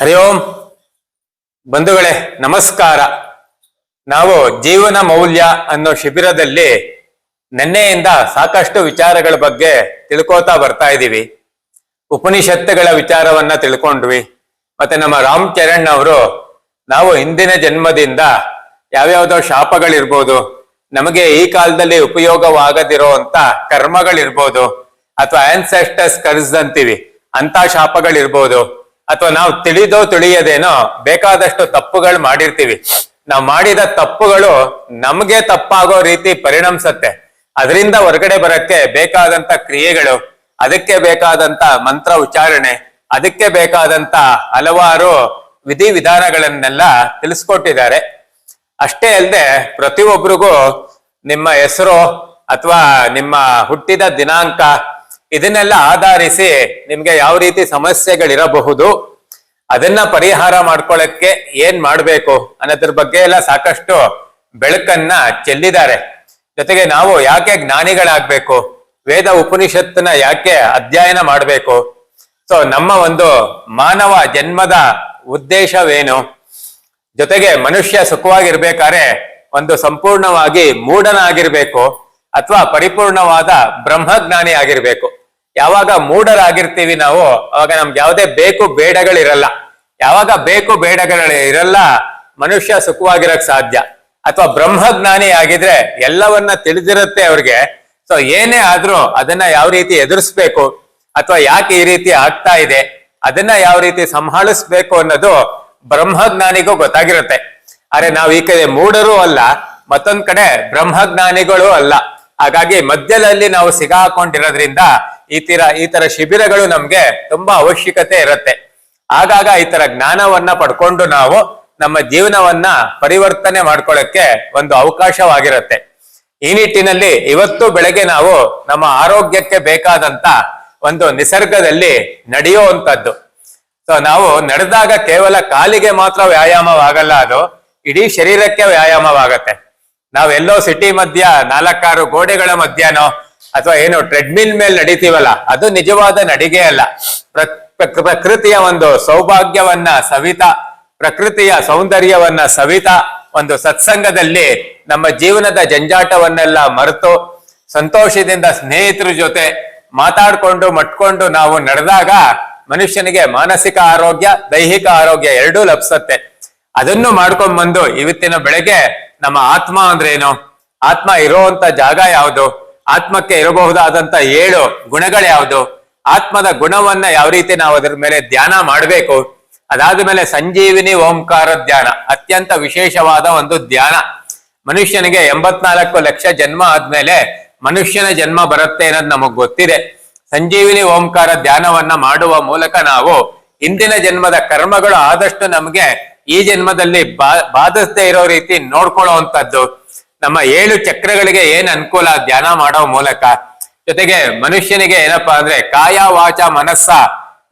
ಹರಿ ಓಂ. ಬಂಧುಗಳೇ, ನಮಸ್ಕಾರ. ನಾವು ಜೀವನ ಮೌಲ್ಯ ಅನ್ನೋ ಶಿಬಿರದಲ್ಲಿ ನಿನ್ನೆಯಿಂದ ಸಾಕಷ್ಟು ವಿಚಾರಗಳ ಬಗ್ಗೆ ತಿಳ್ಕೋತಾ ಬರ್ತಾ ಇದ್ದೀವಿ. ಉಪನಿಷತ್ತುಗಳ ವಿಚಾರವನ್ನ ತಿಳ್ಕೊಂಡ್ವಿ. ಮತ್ತೆ ನಮ್ಮ ರಾಮ್ ಚರಣ್ ಅವರು, ನಾವು ಹಿಂದಿನ ಜನ್ಮದಿಂದ ಯಾವ್ಯಾವ್ದೋ ಶಾಪಗಳಿರ್ಬೋದು, ನಮಗೆ ಈ ಕಾಲದಲ್ಲಿ ಉಪಯೋಗವಾಗದಿರೋ ಅಂತ ಕರ್ಮಗಳಿರ್ಬೋದು, ಅಥವಾ ಆನ್ಸೆಸ್ಟರ್ಸ್ ಕರ್ಸ್ ಅಂತೀವಿ ಅಂತ ಶಾಪಗಳಿರ್ಬೋದು ಅಥವಾ ನಾವು ತಿಳಿದೋ ತಿಳಿಯದೇನೋ ಬೇಕಾದಷ್ಟು ತಪ್ಪುಗಳು ಮಾಡಿರ್ತೀವಿ. ನಾವು ಮಾಡಿದ ತಪ್ಪುಗಳು ನಮಗೆ ತಪ್ಪಾಗೋ ರೀತಿ ಪರಿಣಮಿಸತ್ತೆ. ಅದರಿಂದ ಹೊರಗಡೆ ಬರಕ್ಕೆ ಬೇಕಾದಂತ ಕ್ರಿಯೆಗಳು, ಅದಕ್ಕೆ ಬೇಕಾದಂತ ಮಂತ್ರ ಉಚ್ಚಾರಣೆ, ಅದಕ್ಕೆ ಬೇಕಾದಂತ ಹಲವಾರು ವಿಧಿ ವಿಧಾನಗಳನ್ನೆಲ್ಲ ತಿಳಿಸ್ಕೊಟ್ಟಿದ್ದಾರೆ. ಅಷ್ಟೇ ಅಲ್ಲದೆ ಪ್ರತಿಯೊಬ್ಬರಿಗೂ ನಿಮ್ಮ ಹೆಸರು ಅಥವಾ ನಿಮ್ಮ ಹುಟ್ಟಿದ ದಿನಾಂಕ ಇದನ್ನೆಲ್ಲ ಆಧರಿಸಿ ನಿಮ್ಗೆ ಯಾವ ರೀತಿ ಸಮಸ್ಯೆಗಳಿರಬಹುದು, ಅದನ್ನ ಪರಿಹಾರ ಮಾಡ್ಕೊಳ್ಳಕ್ಕೆ ಏನ್ ಮಾಡ್ಬೇಕು ಅನ್ನೋದ್ರ ಬಗ್ಗೆ ಎಲ್ಲ ಸಾಕಷ್ಟು ಬೆಳಕನ್ನ ಚೆಲ್ಲಿದ್ದಾರೆ. ಜೊತೆಗೆ ನಾವು ಯಾಕೆ ಜ್ಞಾನಿಗಳಾಗ್ಬೇಕು, ವೇದ ಉಪನಿಷತ್ತನ್ನ ಯಾಕೆ ಅಧ್ಯಯನ ಮಾಡ್ಬೇಕು? ಸೊ ನಮ್ಮ ಒಂದು ಮಾನವ ಜನ್ಮದ ಉದ್ದೇಶವೇನು? ಜೊತೆಗೆ ಮನುಷ್ಯ ಸುಖವಾಗಿರ್ಬೇಕಾದ್ರೆ ಒಂದು ಸಂಪೂರ್ಣವಾಗಿ ಮೂಢನಾಗಿರ್ಬೇಕು, ಅಥವಾ ಪರಿಪೂರ್ಣವಾದ ಬ್ರಹ್ಮಜ್ಞಾನಿ ಆಗಿರ್ಬೇಕು ಯಾವಾಗ ಮೂಢರಾಗಿರ್ತೀವಿ ನಾವು, ಅವಾಗ ನಮ್ಗೆ ಯಾವುದೇ ಬೇಕು ಬೇಡಗಳಿರಲ್ಲ. ಯಾವಾಗ ಬೇಕು ಬೇಡಗಳು ಇರಲ್ಲ, ಮನುಷ್ಯ ಸುಖವಾಗಿರಕ್ ಸಾಧ್ಯ. ಅಥವಾ ಬ್ರಹ್ಮಜ್ಞಾನಿ ಆಗಿದ್ರೆ ಎಲ್ಲವನ್ನ ತಿಳಿದಿರುತ್ತೆ ಅವ್ರಿಗೆ. ಸೊ ಏನೇ ಆದ್ರೂ ಅದನ್ನ ಯಾವ ರೀತಿ ಎದುರಿಸ್ಬೇಕು, ಅಥವಾ ಯಾಕೆ ಈ ರೀತಿ ಆಗ್ತಾ ಇದೆ, ಅದನ್ನ ಯಾವ ರೀತಿ ಸಂಹಾಳಿಸ್ಬೇಕು ಅನ್ನೋದು ಬ್ರಹ್ಮಜ್ಞಾನಿಗೂ ಗೊತ್ತಾಗಿರುತ್ತೆ. ಆದ್ರೆ ನಾವು ಈ ಕಡೆ ಮೂಢರೂ ಅಲ್ಲ, ಮತ್ತೊಂದ್ ಕಡೆ ಬ್ರಹ್ಮಜ್ಞಾನಿಗಳು ಅಲ್ಲ. ಹಾಗಾಗಿ ಮಧ್ಯದಲ್ಲಿ ನಾವು ಸಿಗಾಕೊಂಡಿರೋದ್ರಿಂದ ಈ ತರ ಈ ತರ ಶಿಬಿರಗಳು ನಮ್ಗೆ ತುಂಬಾ ಅವಶ್ಯಕತೆ ಇರುತ್ತೆ. ಆಗಾಗ ಈ ತರ ಜ್ಞಾನವನ್ನ ಪಡ್ಕೊಂಡು ನಾವು ನಮ್ಮ ಜೀವನವನ್ನ ಪರಿವರ್ತನೆ ಮಾಡ್ಕೊಳ್ಳಕ್ಕೆ ಒಂದು ಅವಕಾಶವಾಗಿರುತ್ತೆ. ಈ ನಿಟ್ಟಿನಲ್ಲಿ ಇವತ್ತು ಬೆಳಗ್ಗೆ ನಾವು ನಮ್ಮ ಆರೋಗ್ಯಕ್ಕೆ ಬೇಕಾದಂತ ಒಂದು ನಿಸರ್ಗದಲ್ಲಿ ನಡೆಯುವಂತದ್ದು ಸೊ ನಾವು ನಡೆದಾಗ ಕೇವಲ ಕಾಲಿಗೆ ಮಾತ್ರ ವ್ಯಾಯಾಮವಾಗಲ್ಲ ಅದು, ಇಡೀ ಶರೀರಕ್ಕೆ ವ್ಯಾಯಾಮವಾಗತ್ತೆ. ನಾವೆಲ್ಲೋ ಸಿಟಿ ಮಧ್ಯ ನಾಲ್ಕಾರು ಗೋಡೆಗಳ ಮಧ್ಯನೋ ಅಥವಾ ಏನು ಟ್ರೆಡ್ಮಿಲ್ ಮೇಲೆ ನಡೀತೀವಲ್ಲ, ಅದು ನಿಜವಾದ ನಡಿಗೆ ಅಲ್ಲ. ಪ್ರ- ಪ್ರ- ಪ್ರಕೃತಿಯ ಒಂದು ಸೌಭಾಗ್ಯವನ್ನ ಸವಿತಾ, ಪ್ರಕೃತಿಯ ಸೌಂದರ್ಯವನ್ನ ಸವಿತಾ ಒಂದು ಸತ್ಸಂಗದಲ್ಲಿ ನಮ್ಮ ಜೀವನದ ಜಂಜಾಟವನ್ನೆಲ್ಲ ಮರೆತು ಸಂತೋಷದಿಂದ ಸ್ನೇಹಿತರ ಜೊತೆ ಮಾತಾಡ್ಕೊಂಡು, ಮಟ್ಕೊಂಡು ನಾವು ನಡೆದಾಗ ಮನುಷ್ಯನಿಗೆ ಮಾನಸಿಕ ಆರೋಗ್ಯ, ದೈಹಿಕ ಆರೋಗ್ಯ ಎರಡೂ ಲಭಿಸುತ್ತೆ. ಅದನ್ನು ಮಾಡ್ಕೊಂಡ್ ಬಂದು ಇವತ್ತಿನ ಬೆಳಗ್ಗೆ ನಮ್ಮ ಆತ್ಮ ಅಂದ್ರೇನು? ಆತ್ಮ ಇರುವಂತ ಜಾಗ ಯಾವುದು? ಆತ್ಮಕ್ಕೆ ಇರಬಹುದಾದಂತ ಏಳು ಗುಣಗಳು ಯಾವುದು? ಆತ್ಮದ ಗುಣವನ್ನ ಯಾವ ರೀತಿ ನಾವು ಅದರ ಮೇಲೆ ಧ್ಯಾನ ಮಾಡಬೇಕು? ಅದಾದ ಮೇಲೆ ಸಂಜೀವಿನಿ ಓಂಕಾರ ಧ್ಯಾನ, ಅತ್ಯಂತ ವಿಶೇಷವಾದ ಒಂದು ಧ್ಯಾನ. ಮನುಷ್ಯನಿಗೆ ಎಂಬತ್ನಾಲ್ಕು ಲಕ್ಷ ಜನ್ಮ ಆದ್ಮೇಲೆ ಮನುಷ್ಯನ ಜನ್ಮ ಬರುತ್ತೆ ಅನ್ನೋದು ನಮಗ್ ಗೊತ್ತಿದೆ. ಸಂಜೀವಿನಿ ಓಂಕಾರ ಧ್ಯಾನವನ್ನ ಮಾಡುವ ಮೂಲಕ ನಾವು ಹಿಂದಿನ ಜನ್ಮದ ಕರ್ಮಗಳು ಆದಷ್ಟು ನಮಗೆ ಈ ಜನ್ಮದಲ್ಲಿ ಬಾ ಬಾಧಿಸದೇ ಇರೋ ರೀತಿ ನೋಡ್ಕೊಳ್ಳುವಂತದ್ದು ನಮ್ಮ ಏಳು ಚಕ್ರಗಳಿಗೆ ಏನ್ ಅನುಕೂಲ ಧ್ಯಾನ ಮಾಡೋ ಮೂಲಕ? ಜೊತೆಗೆ ಮನುಷ್ಯನಿಗೆ ಏನಪ್ಪಾ ಅಂದ್ರೆ ಕಾಯ ವಾಚ ಮನಸ್ಸ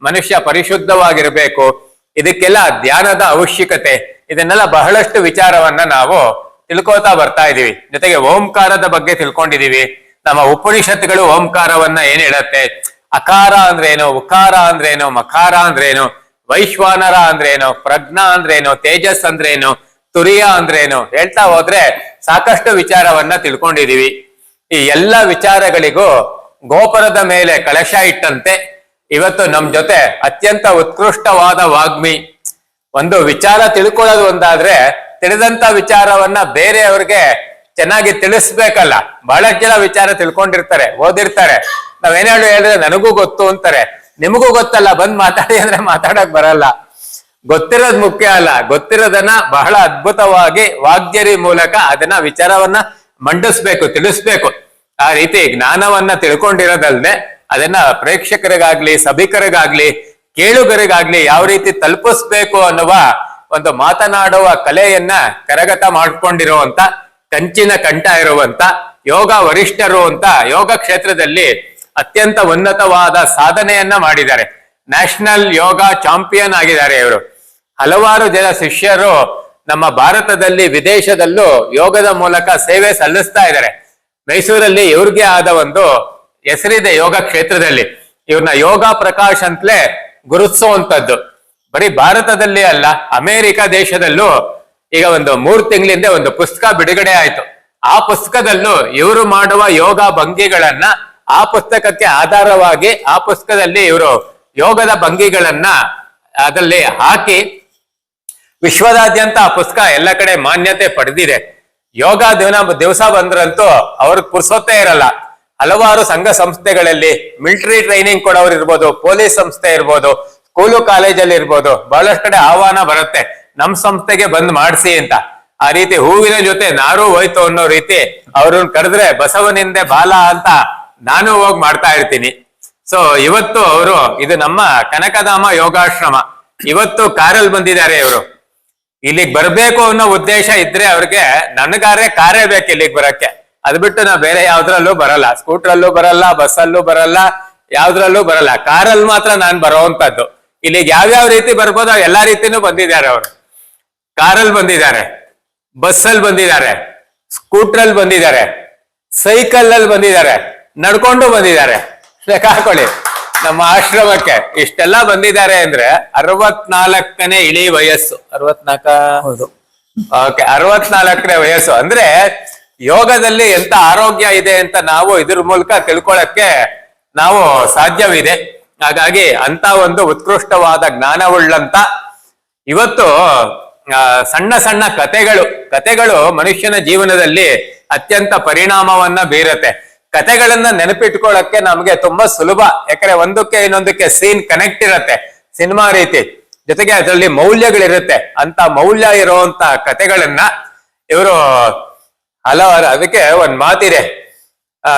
ಮನುಷ್ಯ ಪರಿಶುದ್ಧವಾಗಿರ್ಬೇಕು. ಇದಕ್ಕೆಲ್ಲ ಧ್ಯಾನದ ಅವಶ್ಯಕತೆ. ಇದನ್ನೆಲ್ಲ ಬಹಳಷ್ಟು ವಿಚಾರವನ್ನ ನಾವು ತಿಳ್ಕೋತಾ ಬರ್ತಾ ಇದೀವಿ. ಜೊತೆಗೆ ಓಂಕಾರದ ಬಗ್ಗೆ ತಿಳ್ಕೊಂಡಿದೀವಿ. ನಮ್ಮ ಉಪನಿಷತ್ಗಳು ಓಂಕಾರವನ್ನ ಏನ್ ಹೇಳತ್ತೆ? ಅಕಾರ ಅಂದ್ರೇನು, ಉಕಾರ ಅಂದ್ರೇನು, ಮಕಾರ ಅಂದ್ರೇನು, ವೈಶ್ವಾನರ ಅಂದ್ರೇನು, ಪ್ರಜ್ಞಾ ಅಂದ್ರೇನು, ತೇಜಸ್ ಅಂದ್ರೇನು ತುರಿಯ ಅಂದ್ರೇನು? ಹೇಳ್ತಾ ಹೋದ್ರೆ ಸಾಕಷ್ಟು ವಿಚಾರವನ್ನ ತಿಳ್ಕೊಂಡಿದೀವಿ. ಈ ಎಲ್ಲ ವಿಚಾರಗಳಿಗೂ ಗೋಪುರದ ಮೇಲೆ ಕಳಶ ಇಟ್ಟಂತೆ ಇವತ್ತು ನಮ್ ಜೊತೆ ಅತ್ಯಂತ ಉತ್ಕೃಷ್ಟವಾದ ವಾಗ್ಮಿ. ಒಂದು ವಿಚಾರ ತಿಳ್ಕೊಳ್ಳೋದು ಒಂದಾದ್ರೆ ತಿಳಿದಂತ ವಿಚಾರವನ್ನ ಬೇರೆಯವ್ರಿಗೆ ಚೆನ್ನಾಗಿ ತಿಳಿಸ್ಬೇಕಲ್ಲ. ಬಹಳಷ್ಟು ಜನ ವಿಚಾರ ತಿಳ್ಕೊಂಡಿರ್ತಾರೆ, ಓದಿರ್ತಾರೆ. ನಾವೇನೇಳು ಹೇಳಿದ್ರೆ ನನಗೂ ಗೊತ್ತು ಅಂತಾರೆ. ನಿಮಗೂ ಗೊತ್ತಲ್ಲ, ಬಂದ್ ಮಾತಾಡಿ ಅಂದ್ರೆ ಮಾತಾಡಕ್ ಬರಲ್ಲ. ಗೊತ್ತಿರೋದ್ ಮುಖ್ಯ ಅಲ್ಲ. ಗೊತ್ತಿರೋದನ್ನ ಬಹಳ ಅದ್ಭುತವಾಗಿ ವಾಗ್ಯರಿ ಮೂಲಕ ಅದನ್ನ ವಿಚಾರವನ್ನ ಮಂಡಿಸ್ಬೇಕು, ತಿಳಿಸ್ಬೇಕು. ಆ ರೀತಿ ಜ್ಞಾನವನ್ನ ತಿಳ್ಕೊಂಡಿರೋದಲ್ದೆ ಅದನ್ನ ಪ್ರೇಕ್ಷಕರಿಗಾಗ್ಲಿ, ಸಭಿಕರಿಗಾಗ್ಲಿ, ಕೇಳುಗರಿಗಾಗ್ಲಿ ಯಾವ ರೀತಿ ತಲುಪಿಸ್ಬೇಕು ಅನ್ನುವ ಒಂದು ಮಾತನಾಡುವ ಕಲೆಯನ್ನ ಕರಗತ ಮಾಡ್ಕೊಂಡಿರುವಂತ ಕಂಚಿನ ಕಂಠ ಇರುವಂತ, ಯೋಗ ವರಿಷ್ಠರು ಅಂತ ಯೋಗ ಕ್ಷೇತ್ರದಲ್ಲಿ ಅತ್ಯಂತ ಉನ್ನತವಾದ ಸಾಧನೆಯನ್ನ ಮಾಡಿದ್ದಾರೆ. ನ್ಯಾಷನಲ್ ಯೋಗ ಚಾಂಪಿಯನ್ ಆಗಿದ್ದಾರೆ ಇವರು. ಹಲವಾರು ಜನ ಶಿಷ್ಯರು ನಮ್ಮ ಭಾರತದಲ್ಲಿ ವಿದೇಶದಲ್ಲೂ ಯೋಗದ ಮೂಲಕ ಸೇವೆ ಸಲ್ಲಿಸ್ತಾ ಇದ್ದಾರೆ. ಮೈಸೂರಲ್ಲಿ ಇವ್ರಿಗೆ ಆದ ಒಂದು ಹೆಸರಿದೆ ಯೋಗ ಕ್ಷೇತ್ರದಲ್ಲಿ. ಇವ್ರನ್ನ ಯೋಗ ಪ್ರಕಾಶ್ ಅಂತಲೇ ಗುರುತಿಸುವಂತದ್ದು ಬರೀ ಭಾರತದಲ್ಲಿ ಅಲ್ಲ, ಅಮೆರಿಕ ದೇಶದಲ್ಲೂ ಈಗ ಒಂದು ಮೂರು ತಿಂಗಳಿಂದ ಒಂದು ಪುಸ್ತಕ ಬಿಡುಗಡೆ ಆಯ್ತು. ಆ ಪುಸ್ತಕದಲ್ಲೂ ಇವರು ಮಾಡುವ ಯೋಗ ಭಂಗಿಗಳನ್ನ ಆ ಪುಸ್ತಕಕ್ಕೆ ಆಧಾರವಾಗಿ ಆ ಪುಸ್ತಕದಲ್ಲಿ ಇವರು ಯೋಗದ ಭಂಗಿಗಳನ್ನ ಅದರಲ್ಲಿ ಹಾಕಿ ವಿಶ್ವದಾದ್ಯಂತ ಆ ಪುಸ್ತಕ ಎಲ್ಲ ಕಡೆ ಮಾನ್ಯತೆ ಪಡೆದಿದೆ. ಯೋಗ ದಿನ ದಿವಸ ಬಂದ್ರಂತೂ ಅವ್ರಿಗೆ ಪುರ್ಸೊತ್ತೇ ಇರಲ್ಲ. ಹಲವಾರು ಸಂಘ ಸಂಸ್ಥೆಗಳಲ್ಲಿ ಮಿಲಿಟರಿ ಟ್ರೈನಿಂಗ್ ಕೊಡೋರು ಇರ್ಬೋದು, ಪೊಲೀಸ್ ಸಂಸ್ಥೆ ಇರ್ಬೋದು, ಸ್ಕೂಲು ಕಾಲೇಜಲ್ಲಿ ಇರ್ಬೋದು, ಬಹಳಷ್ಟು ಕಡೆ ಆಹ್ವಾನ ಬರುತ್ತೆ. ನಮ್ ಸಂಸ್ಥೆಗೆ ಬಂದ್ ಮಾಡಿಸಿ ಅಂತ. ಆ ರೀತಿ ಹೂವಿನ ಜೊತೆ ನಾರು ಹೋಯ್ತು ಅನ್ನೋ ರೀತಿ ಅವ್ರನ್ನ ಕರೆದ್ರೆ ಬಸವನಿಂದೆ ಬಾಲ ಅಂತ ನಾನು ಹೋಗಿ ಮಾಡ್ತಾ ಇರ್ತೀನಿ. ಸೊ ಇವತ್ತು ಅವರು, ಇದು ನಮ್ಮ ಕನಕಧಾಮ ಯೋಗಾಶ್ರಮ. ಇವತ್ತು ಕಾರಲ್ಲಿ ಬಂದಿದ್ದಾರೆ ಇವರು. ಇಲ್ಲಿಗೆ ಬರ್ಬೇಕು ಅನ್ನೋ ಉದ್ದೇಶ ಇದ್ರೆ ಅವ್ರಿಗೆ ನನಗಾರೆ ಕಾರೇ ಬೇಕು ಇಲ್ಲಿಗೆ ಬರಕ್ಕೆ. ಅದ್ ಬಿಟ್ಟು ನಾವ್ ಬೇರೆ ಯಾವ್ದ್ರಲ್ಲೂ ಬರಲ್ಲ. ಸ್ಕೂಟ್ರಲ್ಲೂ ಬರಲ್ಲ, ಬಸ್ಸಲ್ಲೂ ಬರಲ್ಲ, ಯಾವ್ದ್ರಲ್ಲೂ ಬರಲ್ಲ. ಕಾರಲ್ಲಿ ಮಾತ್ರ ನಾನ್ ಬರೋವಂಥದ್ದು ಇಲ್ಲಿಗೆ ಯಾವ್ಯಾವ ರೀತಿ ಬರ್ಬೋದು ಎಲ್ಲಾ ರೀತಿನೂ ಬಂದಿದ್ದಾರೆ ಅವರು. ಕಾರಲ್ಲಿ ಬಂದಿದ್ದಾರೆ, ಬಸ್ಸಲ್ಲಿ ಬಂದಿದ್ದಾರೆ ಸ್ಕೂಟ್ರಲ್ಲಿ ಬಂದಿದ್ದಾರೆ ಸೈಕಲ್ ಅಲ್ಲಿ ಬಂದಿದ್ದಾರೆ, ನಡ್ಕೊಂಡು ಬಂದಿದ್ದಾರೆ. ಲೆಕ್ಕ ಹಾಕೊಳ್ಳಿ. ನಮ್ಮ ಆಶ್ರಮಕ್ಕೆ ಇಷ್ಟೆಲ್ಲ ಬಂದಿದ್ದಾರೆ ಅಂದ್ರೆ ಅರವತ್ನಾಲ್ಕನೇ ಇಳಿ ವಯಸ್ಸು. ಅರವತ್ನಾಲ್ಕ ಹೌದು. ಓಕೆ ಅರವತ್ನಾಲ್ಕನೇ ವಯಸ್ಸು. ಅಂದ್ರೆ ಯೋಗದಲ್ಲಿ ಎಂತ ಆರೋಗ್ಯ ಇದೆ ಅಂತ ನಾವು ಇದ್ರ ಮೂಲಕ ತಿಳ್ಕೊಳಕ್ಕೆ ನಾವು ಸಾಧ್ಯವಿದೆ. ಹಾಗಾಗಿ ಅಂತ ಒಂದು ಉತ್ಕೃಷ್ಟವಾದ ಜ್ಞಾನವುಳ್ಳಂತ ಇವತ್ತು ಸಣ್ಣ ಸಣ್ಣ ಕತೆಗಳು ಕತೆಗಳು ಮನುಷ್ಯನ ಜೀವನದಲ್ಲಿ ಅತ್ಯಂತ ಪರಿಣಾಮವನ್ನ ಬೀರತ್ತೆ. ಕತೆಗಳನ್ನ ನೆನಪಿಟ್ಕೊಳ್ಳಕ್ಕೆ ನಮ್ಗೆ ತುಂಬಾ ಸುಲಭ. ಯಾಕಂದ್ರೆ ಒಂದಕ್ಕೆ ಇನ್ನೊಂದಕ್ಕೆ ಸೀನ್ ಕನೆಕ್ಟ್ ಇರತ್ತೆ. ಸಿನಿಮಾ ರೀತಿ. ಜೊತೆಗೆ ಅದರಲ್ಲಿ ಮೌಲ್ಯಗಳಿರುತ್ತೆ. ಅಂತ ಮೌಲ್ಯ ಇರುವಂತ ಕತೆಗಳನ್ನ ಇವರು ಹಲವಾರು, ಅದಕ್ಕೆ ಒಂದ್ ಮಾತಿದೆ.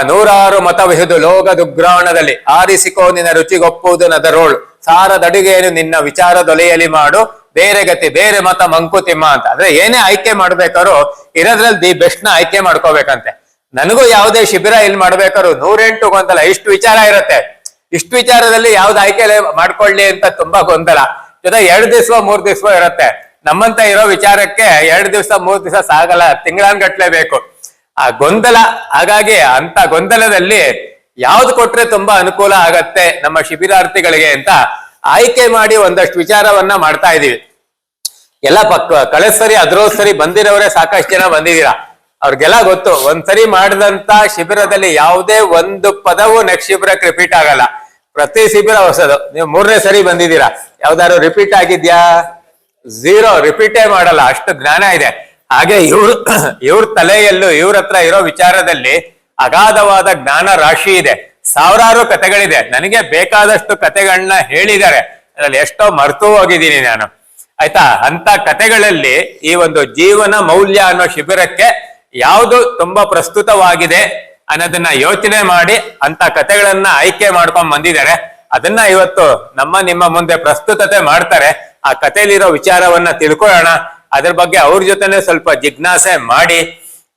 ನೂರಾರು ಮತವಿಹುದು ಲೋಕದುಗ್ರಾಣದಲ್ಲಿ ಆರಿಸಿಕೋ ನಿನ್ನ ರುಚಿಗೊಪ್ಪುವುದು ನದರೋಳು. ಸಾರದಡುಗೆಯನ್ನು ನಿನ್ನ ವಿಚಾರದೊಲೆಯಲಿ ಮಾಡು. ಬೇರೆ ಗತಿ, ಬೇರೆ ಮತ ಮಂಕುತಿಮ್ಮ ಅಂತ. ಅಂದ್ರೆ ಏನೇ ಆಯ್ಕೆ ಮಾಡ್ಬೇಕಾದ್ರು ಇರೋದ್ರಲ್ಲಿ ದಿ ಬೆಸ್ಟ್ನ ಆಯ್ಕೆ ಮಾಡ್ಕೋಬೇಕಂತೆ. ನನಗೂ ಯಾವುದೇ ಶಿಬಿರ ಇಲ್ಲಿ ಮಾಡ್ಬೇಕಾದ್ರು ನೂರೆಂಟು ಗೊಂದಲ. ಇಷ್ಟು ವಿಚಾರ ಇರುತ್ತೆ. ಇಷ್ಟು ವಿಚಾರದಲ್ಲಿ ಯಾವ್ದು ಆಯ್ಕೆ ಮಾಡ್ಕೊಳ್ಳಿ ಅಂತ ತುಂಬಾ ಗೊಂದಲ. ಜೊತೆ ಎರಡು ದಿವ್ಸ ಮೂರ್ ದಿವ್ಸ ಇರುತ್ತೆ. ನಮ್ಮಂತ ಇರೋ ವಿಚಾರಕ್ಕೆ ಎರಡ್ ದಿವ್ಸ, ಮೂರ್ ದಿವಸ ಸಾಗಲ್ಲ. ತಿಂಗಳಾನ್ಗಟ್ಲೆ ಬೇಕು. ಆ ಗೊಂದಲ, ಹಾಗಾಗಿ ಅಂತ ಗೊಂದಲದಲ್ಲಿ ಯಾವ್ದು ಕೊಟ್ರೆ ತುಂಬಾ ಅನುಕೂಲ ಆಗತ್ತೆ ನಮ್ಮ ಶಿಬಿರಾರ್ಥಿಗಳಿಗೆ ಅಂತ ಆಯ್ಕೆ ಮಾಡಿ ಒಂದಷ್ಟು ವಿಚಾರವನ್ನ ಮಾಡ್ತಾ ಇದೀವಿ. ಎಲ್ಲ ಪಕ್ಕ ಕಳೆದ ಸರಿ ಅದ್ರೋ ಸರಿ ಬಂದಿರೋರೇ ಸಾಕಷ್ಟು ಜನ ಬಂದಿದ್ದೀರಾ. ಅವ್ರಿಗೆಲ್ಲ ಗೊತ್ತು, ಒಂದ್ಸರಿ ಮಾಡಿದಂತ ಶಿಬಿರದಲ್ಲಿ ಯಾವುದೇ ಒಂದು ಪದವು ನೆಕ್ಸ್ಟ್ ಶಿಬಿರಕ್ಕೆ ರಿಪೀಟ್ ಆಗಲ್ಲ. ಪ್ರತಿ ಶಿಬಿರ ಹೊಸದು. ನೀವು ಮೂರನೇ ಸರಿ ಬಂದಿದ್ದೀರಾ. ಯಾವ್ದಾದ್ರು ರಿಪೀಟ್ ಆಗಿದ್ಯಾ? ಝೀರೋ ರಿಪೀಟೇ ಮಾಡಲ್ಲ. ಅಷ್ಟು ಜ್ಞಾನ ಇದೆ. ಹಾಗೆ ಇವ್ರ ಇವ್ರ ತಲೆಯಲ್ಲೂ, ಇವ್ರ ಹತ್ರ ಇರೋ ವಿಚಾರದಲ್ಲಿ ಅಗಾಧವಾದ ಜ್ಞಾನ ರಾಶಿ ಇದೆ. ಸಾವಿರಾರು ಕತೆಗಳಿದೆ ನನಗೆ ಬೇಕಾದಷ್ಟು ಕತೆಗಳನ್ನ ಹೇಳಿದ್ದಾರೆ. ಅದ್ರಲ್ಲಿ ಎಷ್ಟೋ ಮರ್ತು ಹೋಗಿದ್ದೀನಿ ನಾನು. ಆಯ್ತಾ? ಅಂತ ಕತೆಗಳಲ್ಲಿ ಈ ಒಂದು ಜೀವನ ಮೌಲ್ಯ ಅನ್ನೋ ಶಿಬಿರಕ್ಕೆ ಯಾವುದು ತುಂಬಾ ಪ್ರಸ್ತುತವಾಗಿದೆ ಅನ್ನೋದನ್ನ ಯೋಚನೆ ಮಾಡಿ ಅಂತ ಕತೆಗಳನ್ನ ಆಯ್ಕೆ ಮಾಡ್ಕೊಂಡ್ ಬಂದಿದ್ದಾರೆ. ಅದನ್ನ ಇವತ್ತು ನಮ್ಮ ನಿಮ್ಮ ಮುಂದೆ ಪ್ರಸ್ತುತತೆ ಮಾಡ್ತಾರೆ. ಆ ಕಥೆಯಲ್ಲಿರೋ ವಿಚಾರವನ್ನ ತಿಳ್ಕೊಳ್ಳೋಣ. ಅದ್ರ ಬಗ್ಗೆ ಅವ್ರ ಜೊತೆನೆ ಸ್ವಲ್ಪ ಜಿಜ್ಞಾಸೆ ಮಾಡಿ.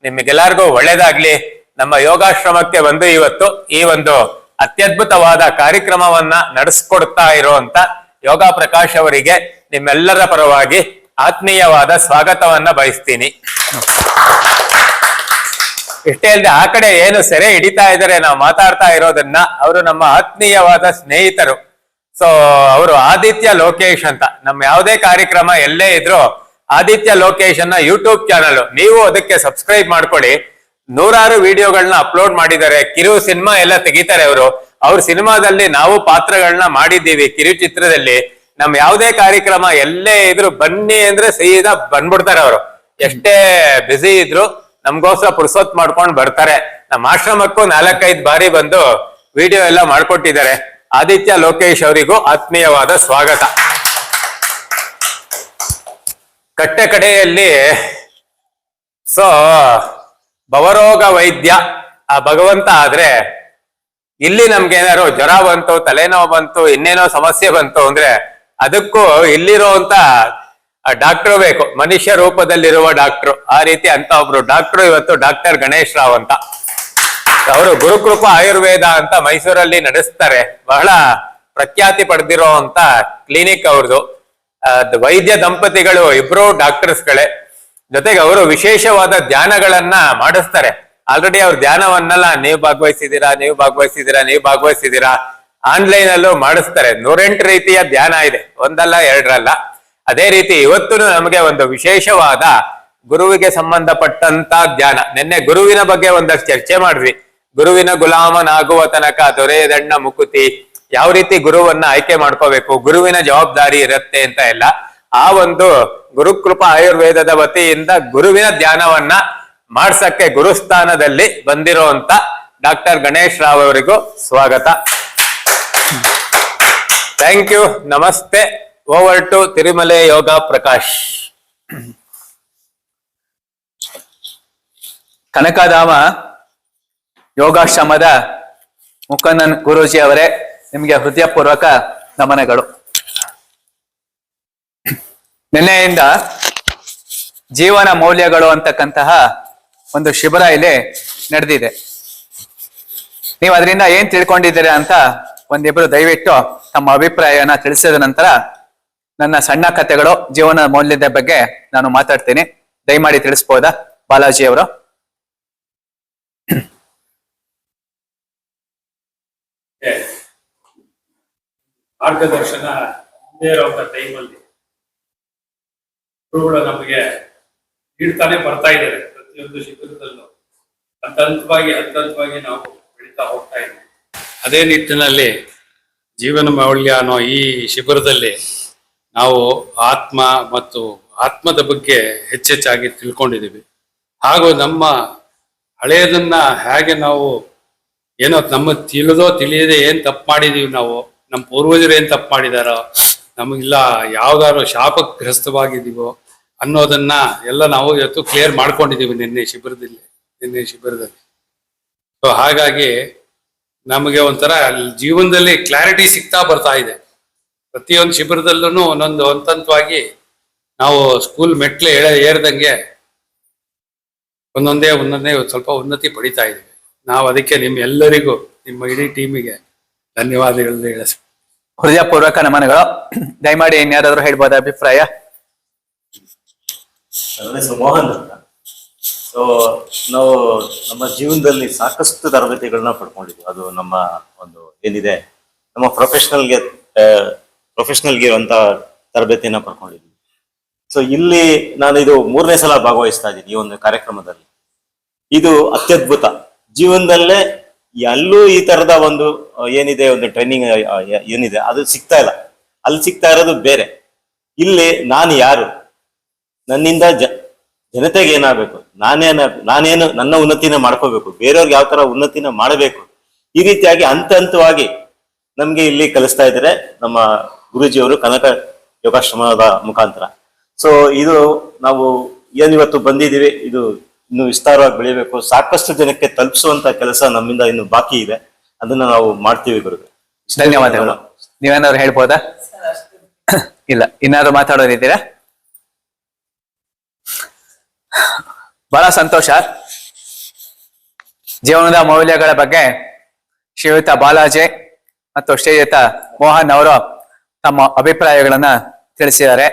ನಿಮಗೆಲ್ಲರಿಗೂ ಒಳ್ಳೇದಾಗ್ಲಿ. ನಮ್ಮ ಯೋಗಾಶ್ರಮಕ್ಕೆ ಬಂದು ಇವತ್ತು ಈ ಒಂದು ಅತ್ಯದ್ಭುತವಾದ ಕಾರ್ಯಕ್ರಮವನ್ನ ನಡೆಸ್ಕೊಡ್ತಾ ಇರುವಂತ ಯೋಗ ಪ್ರಕಾಶ್ ಅವರಿಗೆ ನಿಮ್ಮೆಲ್ಲರ ಪರವಾಗಿ ಆತ್ಮೀಯವಾದ ಸ್ವಾಗತವನ್ನ ಬಯಸ್ತೀನಿ. ಇಷ್ಟೇ ಅಲ್ಲದೆ ಆ ಕಡೆ ಏನು ಸೆರೆ ಹಿಡಿತಾ ಇದ್ದಾರೆ, ನಾವು ಮಾತಾಡ್ತಾ ಇರೋದನ್ನ ಅವರು ನಮ್ಮ ಆತ್ಮೀಯವಾದ ಸ್ನೇಹಿತರು. ಸೊ ಅವರು ಆದಿತ್ಯ ಲೋಕೇಶ್ ಅಂತ. ನಮ್ಮ ಯಾವುದೇ ಕಾರ್ಯಕ್ರಮ ಎಲ್ಲೇ ಇದ್ರು ಆದಿತ್ಯ ಲೋಕೇಶ್ ಅನ್ನ ಯೂಟ್ಯೂಬ್ ಚಾನಲ್ ನೀವು ಅದಕ್ಕೆ ಸಬ್ಸ್ಕ್ರೈಬ್ ಮಾಡ್ಕೊಳ್ಳಿ ನೂರಾರು ವಿಡಿಯೋಗಳನ್ನ ಅಪ್ಲೋಡ್ ಮಾಡಿದ್ದಾರೆ. ಕಿರು ಸಿನಿಮಾ ಎಲ್ಲ ತೆಗಿತಾರೆ ಅವರು. ಅವ್ರ ಸಿನಿಮಾದಲ್ಲಿ ನಾವು ಪಾತ್ರಗಳನ್ನ ಮಾಡಿದ್ದೀವಿ ಕಿರುಚಿತ್ರದಲ್ಲಿ. ನಮ್ ಯಾವುದೇ ಕಾರ್ಯಕ್ರಮ ಎಲ್ಲೇ ಇದ್ರು ಬನ್ನಿ ಅಂದ್ರೆ ಸೀದಾ ಬಂದ್ಬಿಡ್ತಾರೆ ಅವರು. ಎಷ್ಟೇ ಬ್ಯುಸಿ ಇದ್ರು ನಮ್ಗೋಸ್ಕರ ಪುರ್ಸೊತ್ ಮಾಡ್ಕೊಂಡು ಬರ್ತಾರೆ. ನಮ್ಮ ಆಶ್ರಮಕ್ಕೂ ನಾಲ್ಕೈದು ಬಾರಿ ಬಂದು ವಿಡಿಯೋ ಎಲ್ಲ ಮಾಡ್ಕೊಟ್ಟಿದ್ದಾರೆ. ಆದಿತ್ಯ ಲೋಕೇಶ್ ಅವರಿಗೂ ಆತ್ಮೀಯವಾದ ಸ್ವಾಗತ. ಕಟ್ಟೆ ಕಡೆಯಲ್ಲಿ ಸೊ, ಭವರೋಗ ವೈದ್ಯ. ಆ ಭಗವಂತ ಆದ್ರೆ ಇಲ್ಲಿ ನಮ್ಗೆ ಏನಾದ್ರು ಜ್ವರ ಬಂತು, ತಲೆನೋವು ಬಂತು, ಇನ್ನೇನೋ ಸಮಸ್ಯೆ ಬಂತು ಅಂದ್ರೆ ಅದಕ್ಕೂ ಇಲ್ಲಿರುವಂತ ಡಾಕ್ಟರ್ ಬೇಕು. ಮನುಷ್ಯ ರೂಪದಲ್ಲಿರುವ ಡಾಕ್ಟ್ರು. ಆ ರೀತಿ ಅಂತ ಒಬ್ರು. ಡಾಕ್ಟ್ರು ಇವತ್ತು ಡಾಕ್ಟರ್ ಗಣೇಶ್ ರಾವ್ ಅಂತ. ಅವರು ಗುರುಕೃಪ ಆಯುರ್ವೇದ ಅಂತ ಮೈಸೂರಲ್ಲಿ ನಡೆಸ್ತಾರೆ. ಬಹಳ ಪ್ರಖ್ಯಾತಿ ಪಡೆದಿರೋ ಅಂತ ಕ್ಲಿನಿಕ್ ಅವ್ರದ್ದು ವೈದ್ಯ ದಂಪತಿಗಳು ಇಬ್ರು ಡಾಕ್ಟರ್ಸ್ಗಳೇ. ಜೊತೆಗೆ ಅವರು ವಿಶೇಷವಾದ ಧ್ಯಾನಗಳನ್ನ ಮಾಡಿಸ್ತಾರೆ. ಆಲ್ರೆಡಿ ಅವ್ರ ಧ್ಯಾನವನ್ನೆಲ್ಲ, ನೀವು ಭಾಗವಹಿಸಿದ್ದೀರಾ ನೀವು ಭಾಗವಹಿಸಿದ್ದೀರಾ ನೀವು ಭಾಗವಹಿಸಿದ್ದೀರಾ? ಆನ್ಲೈನ್ ಅಲ್ಲೂ ಮಾಡಿಸ್ತಾರೆ. ನೂರೆಂಟು ರೀತಿಯ ಧ್ಯಾನ ಇದೆ. ಒಂದಲ್ಲ, ಎರಡರಲ್ಲ. ಅದೇ ರೀತಿ ಇವತ್ತು ನಮಗೆ ಒಂದು ವಿಶೇಷವಾದ ಗುರುವಿಗೆ ಸಂಬಂಧಪಟ್ಟಂತ ಧ್ಯಾನ ನಿನ್ನೆ ಗುರುವಿನ ಬಗ್ಗೆ ಒಂದಷ್ಟು ಚರ್ಚೆ ಮಾಡ್ರಿ ಗುರುವಿನ ಗುಲಾಮನಾಗುವ ತನಕ ದೊರೆಯದಣ್ಣ ಮುಕುತಿ ಯಾವ ರೀತಿ ಗುರುವನ್ನ ಆಯ್ಕೆ ಮಾಡ್ಕೋಬೇಕು, ಗುರುವಿನ ಜವಾಬ್ದಾರಿ ಇರುತ್ತೆ ಅಂತ ಎಲ್ಲ. ಆ ಒಂದು ಗುರುಕೃಪ ಆಯುರ್ವೇದದ ವತಿಯಿಂದ ಗುರುವಿನ ಧ್ಯಾನವನ್ನ ಮಾಡ್ಸಕ್ಕೆ ಗುರುಸ್ಥಾನದಲ್ಲಿ ಬಂದಿರುವಂತ ಡಾಕ್ಟರ್ ಗಣೇಶ್ ರಾವ್ ಅವರಿಗೂ ಸ್ವಾಗತ. Thank you. ನಮಸ್ತೆ. Over to Tirumale Yoga Prakash. ಕನಕಧಾಮ ಯೋಗಾಶ್ರಮದ ಮುಕಂದನ್ ಗುರೂಜಿ ಅವರೇ ನಿಮಗೆ ಹೃದಯಪೂರ್ವಕ ನಮನಗಳು. ನಿನ್ನೆಯಿಂದ ಜೀವನ ಮೌಲ್ಯಗಳು ಅಂತಕ್ಕಂತಹ ಒಂದು ಶಿಬಿರ ಇಲ್ಲಿ ನಡೆದಿದೆ. ನೀವು ಅದರಿಂದ ಏನ್ ತಿಳ್ಕೊಂಡಿದ್ದೀರಾ ಅಂತ ಒಂದಿಬ್ರು ದಯವಿಟ್ಟು ತಮ್ಮ ಅಭಿಪ್ರಾಯನ ತಿಳಿಸಿದ ನಂತರ ನನ್ನ ಸಣ್ಣ ಕಥೆಗಳು ಜೀವನ ಮೌಲ್ಯದ ಬಗ್ಗೆ ನಾನು ಮಾತಾಡ್ತೀನಿ. ದಯಮಾಡಿ ತಿಳಿಸ್ಬೋದಾ? ಬಾಲಾಜಿ ಅವರು. ಮಾರ್ಗದರ್ಶನ ಟೈಮಲ್ಲಿ ಗುರುಗಳು ನಮಗೆ ನೀಡ್ತಾನೆ ಬರ್ತಾ ಇದ್ದಾರೆ ಪ್ರತಿಯೊಂದು ಶಿಬಿರದಲ್ಲೂ. ಹಂತ ಹಂತವಾಗಿ ಹಂತ ಹಂತವಾಗಿ ನಾವು ಬೆಳೀತಾ ಹೋಗ್ತಾ ಇದ್ದೀವಿ. ಅದೇ ನಿಟ್ಟಿನಲ್ಲಿ ಜೀವನ ಮೌಲ್ಯ ಅನ್ನೋ ಈ ಶಿಬಿರದಲ್ಲಿ ನಾವು ಆತ್ಮ ಮತ್ತು ಆತ್ಮದ ಬಗ್ಗೆ ಹೆಚ್ಚೆಚ್ಚಾಗಿ ತಿಳ್ಕೊಂಡಿದ್ದೀವಿ. ಹಾಗೂ ನಮ್ಮ ಹಳೆಯದನ್ನ ಹೇಗೆ ನಾವು ಏನೋ ನಮ್ಮ ತಿಳಿದೋ ತಿಳಿಯದೆ ಏನ್ ತಪ್ಪು ಮಾಡಿದೀವಿ ನಾವು, ನಮ್ಮ ಪೂರ್ವಜರು ಏನ್ ತಪ್ಪು ಮಾಡಿದಾರೋ, ನಮಗಿಲ್ಲ ಯಾವ್ದಾದ್ರು ಶಾಪಗ್ರಸ್ತವಾಗಿದ್ದೀವೋ ಅನ್ನೋದನ್ನ ಎಲ್ಲ ನಾವು ಇವತ್ತು ಕ್ಲಿಯರ್ ಮಾಡ್ಕೊಂಡಿದೀವಿ ನಿನ್ನೆ ಶಿಬಿರದಲ್ಲಿ ನಿನ್ನೆ ಶಿಬಿರದಲ್ಲಿ. ಸೊ ಹಾಗಾಗಿ ನಮಗೆ ಒಂಥರ ಜೀವನದಲ್ಲಿ ಕ್ಲಾರಿಟಿ ಸಿಗ್ತಾ ಬರ್ತಾ ಇದೆ. ಪ್ರತಿಯೊಂದು ಶಿಬಿರದಲ್ಲೂ ಒಂದೊಂದು ಹಂತವಾಗಿ ನಾವು ಸ್ಕೂಲ್ ಮೆಟ್ಲೆ ಏಳ ಏರ್ದಂಗೆ ಒಂದೊಂದೇ ಒಂದೊಂದೇ ಸ್ವಲ್ಪ ಉನ್ನತಿ ಪಡಿತಾ ಇದ್ವಿ ನಾವು ಅದಕ್ಕೆ ನಿಮ್ಮ ಎಲ್ಲರಿಗೂ ನಿಮ್ಮ ಇಡೀ ಟೀಮಿಗೆ ಧನ್ಯವಾದಗಳು ಹೇಳ. ಹೃದಯಪೂರ್ವಕ ನಮನಗಳು. ದಯಮಾಡಿ ಇನ್ಯಾರಾದ್ರೂ ಹೇಳ್ಬೋದ ಅಭಿಪ್ರಾಯ? ನನ್ನ ಹೆಸರು ಮೋಹನ್ ಅಂತ. ಸೊ ನಾವು ನಮ್ಮ ಜೀವನದಲ್ಲಿ ಸಾಕಷ್ಟು ತರಬೇತಿಗಳನ್ನ ಪಡ್ಕೊಂಡಿದ್ವಿ. ಅದು ನಮ್ಮ ಒಂದು ಏನಿದೆ ನಮ್ಮ ಪ್ರೊಫೆಷನಲ್ಗೆ ಪ್ರೊಫೆಷನಲ್ಗೆ ಇರುವಂತ ತರಬೇತಿಯನ್ನ ಪಡ್ಕೊಂಡಿದ್ದೀನಿ ಸೊ ಇಲ್ಲಿ ನಾನು ಇದು ಮೂರನೇ ಸಲ ಭಾಗವಹಿಸ್ತಾ ಇದ್ದೀನಿ ಈ ಒಂದು ಕಾರ್ಯಕ್ರಮದಲ್ಲಿ. ಇದು ಅತ್ಯದ್ಭುತ. ಜೀವನದಲ್ಲೇ ಎಲ್ಲೂ ಈ ತರದ ಒಂದು ಏನಿದೆ, ಒಂದು ಟ್ರೈನಿಂಗ್ ಏನಿದೆ, ಅದು ಸಿಗ್ತಾ ಇಲ್ಲ. ಅಲ್ಲಿ ಸಿಗ್ತಾ ಇರೋದು ಬೇರೆ. ಇಲ್ಲಿ ನಾನು ಯಾರು? ನನ್ನಿಂದ ಜ, ಜನತೆಗೆ ಏನಾಗಬೇಕು? ನಾನೇನ ನಾನೇನು ನನ್ನ ಉನ್ನತಿನ ಮಾಡ್ಕೋಬೇಕು? ಬೇರೆಯವ್ರಿಗೆ ಯಾವ ತರ ಉನ್ನತಿನ ಮಾಡಬೇಕು? ಈ ರೀತಿಯಾಗಿ ಹಂತ ಹಂತವಾಗಿ ನಮ್ಗೆ ಇಲ್ಲಿ ಕಲಿಸ್ತಾ ಇದ್ರೆ ನಮ್ಮ ಗುರೂಜಿಯವರು ಕನಕ ಯೋಗಾಶ್ರಮದ ಮುಖಾಂತರ. ಸೊ ಇದು ನಾವು ಏನಿವತ್ತು ಬಂದಿದ್ದೀವಿ ಇದು ಇನ್ನು ವಿಸ್ತಾರವಾಗಿ ಬೆಳಿಬೇಕು. ಸಾಕಷ್ಟು ಜನಕ್ಕೆ ತಲುಪಿಸುವಂತ ಕೆಲಸ ನಮ್ಮಿಂದ ಇನ್ನು ಬಾಕಿ ಇದೆ. ಅದನ್ನ ನಾವು ಮಾಡ್ತೀವಿ ಗುರುಗಳು. ಧನ್ಯವಾದಗಳು. ನೀವೇನಾದ್ರು ಹೇಳ್ಬೋದಾ? ಇಲ್ಲ ಇನ್ನಾದ್ರು ಮಾತಾಡೋದಿದ್ದೀರಾ? ಬಹಳ ಸಂತೋಷ. ಜೀವನದ ಮೌಲ್ಯಗಳ ಬಗ್ಗೆ ಶ್ರೀಯುತ ಬಾಲಾಜಿ ಮತ್ತು ಶ್ರೀಯುತ ಮೋಹನ್ ಅವರು ತಮ್ಮ ಅಭಿಪ್ರಾಯಗಳನ್ನ ತಿಳಿಸಿದ್ದಾರೆ.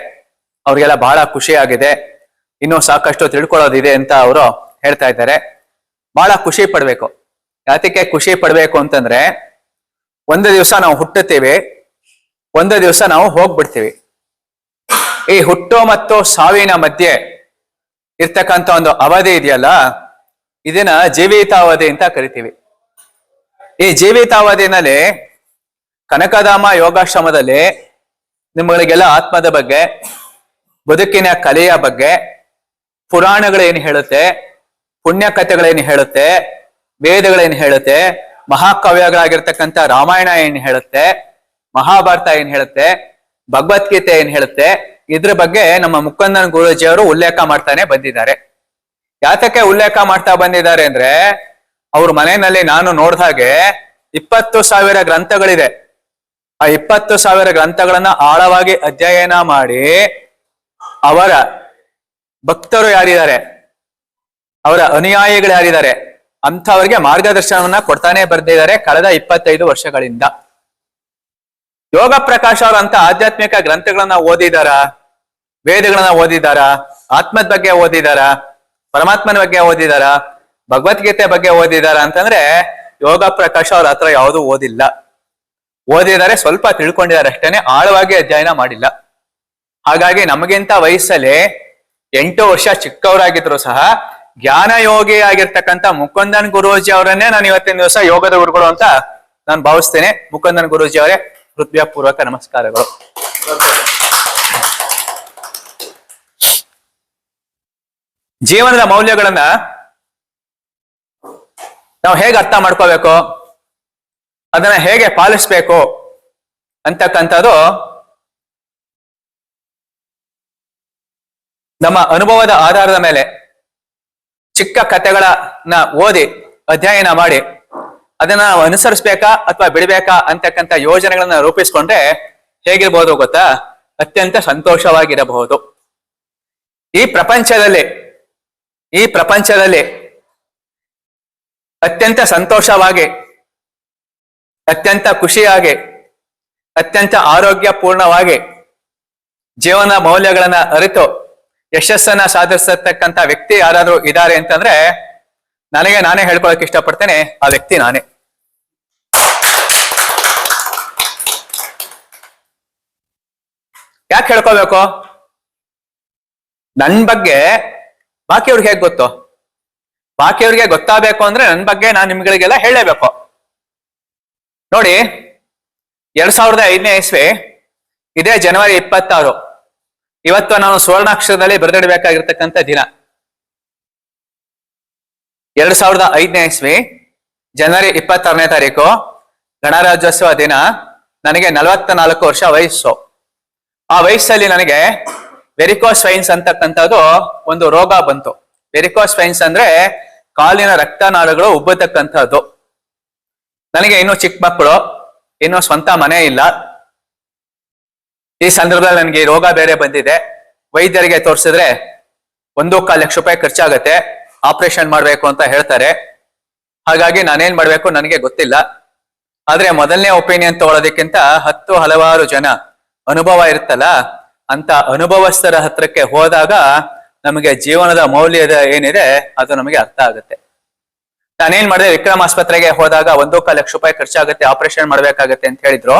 ಅವ್ರಿಗೆಲ್ಲ ಬಹಳ ಖುಷಿಯಾಗಿದೆ ಇನ್ನೂ ಸಾಕಷ್ಟು ತಿಳ್ಕೊಳ್ಳೋದಿದೆ ಅಂತ ಅವರು ಹೇಳ್ತಾ ಇದ್ದಾರೆ. ಬಹಳ ಖುಷಿ ಪಡ್ಬೇಕು. ಯಾತಕ್ಕೆ ಖುಷಿ ಪಡ್ಬೇಕು ಅಂತಂದ್ರೆ, ಒಂದು ದಿವಸ ನಾವು ಹುಟ್ಟುತ್ತೀವಿ, ಒಂದು ದಿವಸ ನಾವು ಹೋಗ್ಬಿಡ್ತೀವಿ. ಈ ಹುಟ್ಟು ಮತ್ತು ಸಾವಿನ ಮಧ್ಯೆ ಇರ್ತಕ್ಕಂಥ ಒಂದು ಅವಧಿ ಇದೆಯಲ್ಲ, ಇದನ್ನ ಜೀವಿತಾವಧಿ ಅಂತ ಕರಿತೀವಿ. ಈ ಜೀವಿತಾವಧಿನಲ್ಲಿ ಕನಕಧಾಮ ಯೋಗಾಶ್ರಮದಲ್ಲಿ ನಿಮ್ಮಗಳಿಗೆಲ್ಲ ಆತ್ಮದ ಬಗ್ಗೆ, ಬದುಕಿನ ಕಲೆಯ ಬಗ್ಗೆ, ಪುರಾಣಗಳೇನು ಹೇಳುತ್ತೆ ಪುಣ್ಯ ಕಥೆಗಳೇನು ಹೇಳುತ್ತೆ, ವೇದಗಳೇನು ಹೇಳುತ್ತೆ, ಮಹಾಕಾವ್ಯಗಳಾಗಿರ್ತಕ್ಕಂಥ ರಾಮಾಯಣ ಏನು ಹೇಳುತ್ತೆ, ಮಹಾಭಾರತ ಏನ್ ಹೇಳುತ್ತೆ, ಭಗವದ್ಗೀತೆ ಏನ್ ಹೇಳುತ್ತೆ, ಇದ್ರ ಬಗ್ಗೆ ನಮ್ಮ ಮುಕ್ಕಂದನ್ ಗುರೂಜಿ ಅವರು ಉಲ್ಲೇಖ ಮಾಡ್ತಾನೆ ಬಂದಿದ್ದಾರೆ. ಯಾತಕ್ಕೆ ಉಲ್ಲೇಖ ಮಾಡ್ತಾ ಬಂದಿದ್ದಾರೆ ಅಂದ್ರೆ, ಅವ್ರ ಮನೆಯಲ್ಲಿ ನಾನು ನೋಡ್ದ ಹಾಗೆ ಇಪ್ಪತ್ತು ಸಾವಿರ ಗ್ರಂಥಗಳಿದೆ. ಆ ಇಪ್ಪತ್ತು ಸಾವಿರ ಗ್ರಂಥಗಳನ್ನ ಆಳವಾಗಿ ಅಧ್ಯಯನ ಮಾಡಿ ಅವರ ಭಕ್ತರು ಯಾರಿದ್ದಾರೆ? ಅವರ ಅನುಯಾಯಿಗಳು ಯಾರಿದ್ದಾರೆ? ಅಂಥವ್ರಿಗೆ ಮಾರ್ಗದರ್ಶನವನ್ನ ಕೊಡ್ತಾನೆ ಬರ್ದಿದ್ದಾರೆ ಕಳೆದ ಇಪ್ಪತ್ತೈದು ವರ್ಷಗಳಿಂದ. ಯೋಗ ಪ್ರಕಾಶ್ ಅವರು ಅಂತ ಆಧ್ಯಾತ್ಮಿಕ ಗ್ರಂಥಗಳನ್ನ ಓದಿದಾರ? ವೇದಗಳನ್ನ ಓದಿದಾರ? ಆತ್ಮದ ಬಗ್ಗೆ ಓದಿದಾರ? ಪರಮಾತ್ಮನ ಬಗ್ಗೆ ಓದಿದಾರ? ಭಗವದ್ಗೀತೆ ಬಗ್ಗೆ ಓದಿದಾರ? ಅಂತಂದ್ರೆ ಯೋಗ ಪ್ರಕಾಶ್ ಅವ್ರ ಹತ್ರ ಯಾವುದು ಓದಿಲ್ಲ. ಓದಿದ್ದಾರೆ ಸ್ವಲ್ಪ ತಿಳ್ಕೊಂಡಿದ್ದಾರೆ ಅಷ್ಟೇನೆ, ಆಳವಾಗಿ ಅಧ್ಯಯನ ಮಾಡಿಲ್ಲ. ಹಾಗಾಗಿ ನಮಗಿಂತ ವಯಸ್ಸಲ್ಲಿ ಎಂಟು ವರ್ಷ ಚಿಕ್ಕವರಾಗಿದ್ರು ಸಹ ಜ್ಞಾನ ಯೋಗಿ ಆಗಿರ್ತಕ್ಕಂಥ ಮುಕುಂದನ್ ಗುರೂಜಿ ಅವರನ್ನೇ ನಾನು ಇವತ್ತಿನ ದಿವಸ ಯೋಗದ ಗುರುಗಳು ಅಂತ ನಾನು ಭಾವಿಸ್ತೇನೆ. ಮುಕುಂದನ್ ಗುರೂಜಿ ಅವರೇ, ಹೃದಯಪೂರ್ವಕ ನಮಸ್ಕಾರಗಳು. ಜೀವನದ ಮೌಲ್ಯಗಳನ್ನ ನಾವು ಹೇಗೆ ಅರ್ಥ ಮಾಡ್ಕೋಬೇಕು? ಅದನ್ನ ಹೇಗೆ ಪಾಲಿಸ್ಬೇಕು ಅಂತಕ್ಕಂಥದ್ದು ನಮ್ಮ ಅನುಭವದ ಆಧಾರದ ಮೇಲೆ ಚಿಕ್ಕ ಕಥೆಗಳನ್ನ ಓದಿ ಅಧ್ಯಯನ ಮಾಡಿ ಅದನ್ನ ನಾವು ಅನುಸರಿಸ್ಬೇಕಾ ಅಥವಾ ಬಿಡಬೇಕಾ ಅಂತಕ್ಕಂಥ ಯೋಜನೆಗಳನ್ನ ರೂಪಿಸ್ಕೊಂಡ್ರೆ ಹೇಗಿರ್ಬೋದು ಗೊತ್ತಾ? ಅತ್ಯಂತ ಸಂತೋಷವಾಗಿರಬಹುದು. ಈ ಪ್ರಪಂಚದಲ್ಲಿ ಈ ಪ್ರಪಂಚದಲ್ಲಿ ಅತ್ಯಂತ ಸಂತೋಷವಾಗಿ ಅತ್ಯಂತ ಖುಷಿಯಾಗಿ, ಅತ್ಯಂತ ಆರೋಗ್ಯಪೂರ್ಣವಾಗಿ ಜೀವನ ಮೌಲ್ಯಗಳನ್ನ ಅರಿತು ಯಶಸ್ಸನ್ನ ಸಾಧಿಸತಕ್ಕಂತ ವ್ಯಕ್ತಿ ಯಾರಾದ್ರೂ ಇದ್ದಾರೆ ಅಂತಂದ್ರೆ ನನಗೆ ನಾನೇ ಹೇಳ್ಕೊಳಕ್ ಇಷ್ಟಪಡ್ತೇನೆ, ಆ ವ್ಯಕ್ತಿ ನಾನೇ. ಯಾಕೆ ಹೇಳ್ಕೋಬೇಕು? ನನ್ ಬಗ್ಗೆ ಬಾಕಿಯವ್ರಿಗೆ ಹೇಗ್ ಗೊತ್ತು? ಬಾಕಿಯವ್ರಿಗೆ ಗೊತ್ತಾಗಬೇಕು ಅಂದ್ರೆ ನನ್ ಬಗ್ಗೆ ನಾನು ನಿಮ್ಗಳಿಗೆಲ್ಲ ಹೇಳಲೇಬೇಕು ನೋಡಿ, ಎರಡ್ ಸಾವಿರದ ಐದನೇ ಇಸ್ವಿ, ಇದೇ ಜನವರಿ ಇಪ್ಪತ್ತಾರು. ಇವತ್ತು ನಾನು ಸುವರ್ಣಾಕ್ಷರದಲ್ಲಿ ಬರೆದಿಡಬೇಕಾಗಿರ್ತಕ್ಕಂಥ ದಿನ. ಎರಡ್ ಸಾವಿರದ ಐದನೇ ಇಸ್ವಿ, ಜನವರಿ ಇಪ್ಪತ್ತಾರನೇ ತಾರೀಕು, ಗಣರಾಜ್ಯೋತ್ಸವ ದಿನ. ನನಗೆ ನಲವತ್ತ ನಾಲ್ಕು ವರ್ಷ ವಯಸ್ಸು. ಆ ವಯಸ್ಸಲ್ಲಿ ನನಗೆ ವೆರಿಕೋ ವೈನ್ಸ್ ಅಂತಕ್ಕಂಥದ್ದು ಒಂದು ರೋಗ ಬಂತು. ವೆರಿಕೋ ವೈನ್ಸ್ ಅಂದ್ರೆ ಕಾಲಿನ ರಕ್ತನಾಳಗಳು ಉಬ್ಬತಕ್ಕಂಥದ್ದು. ನನಗೆ ಇನ್ನು ಚಿಕ್ಕ ಮಕ್ಕಳು, ಇನ್ನೂ ಸ್ವಂತ ಮನೆ ಇಲ್ಲ. ಈ ಸಂದರ್ಭದಲ್ಲಿ ನನಗೆ ರೋಗ ಬೇರೆ ಬಂದಿದೆ. ವೈದ್ಯರಿಗೆ ತೋರಿಸಿದ್ರೆ ಒಂದು ಕಾಲು ಲಕ್ಷ ರೂಪಾಯಿ ಖರ್ಚಾಗತ್ತೆ. ಆಪರೇಷನ್ ಮಾಡಬೇಕು ಅಂತ ಹೇಳ್ತಾರೆ. ಹಾಗಾಗಿ ನಾನೇನ್ ಮಾಡಬೇಕು ನನಗೆ ಗೊತ್ತಿಲ್ಲ. ಆದ್ರೆ ಮೊದಲನೇ ಒಪಿನಿಯನ್ ತಗೊಳ್ಳೋದಕ್ಕಿಂತ ಹತ್ತು ಹಲವಾರು ಜನ ಅನುಭವ ಇರುತ್ತಲ್ಲ, ಅಂತ ಅನುಭವಸ್ಥರ ಹತ್ರಕ್ಕೆ ಹೋದಾಗ ನಮಗೆ ಜೀವನದ ಮೌಲ್ಯದ ಏನಿದೆ, ಅದು ನಮಗೆ ಅರ್ಥ ಆಗುತ್ತೆ. ನಾನೇನ್ ಮಾಡಿದೆ, ವಿಕ್ರಮ್ ಆಸ್ಪತ್ರೆಗೆ ಹೋದಾಗ ಒಂದು ಕಾಲ ಲಕ್ಷ ರೂಪಾಯಿ ಖರ್ಚಾಗುತ್ತೆ ಆಪರೇಷನ್ ಮಾಡ್ಬೇಕಾಗತ್ತೆ ಅಂತ ಹೇಳಿದ್ರು.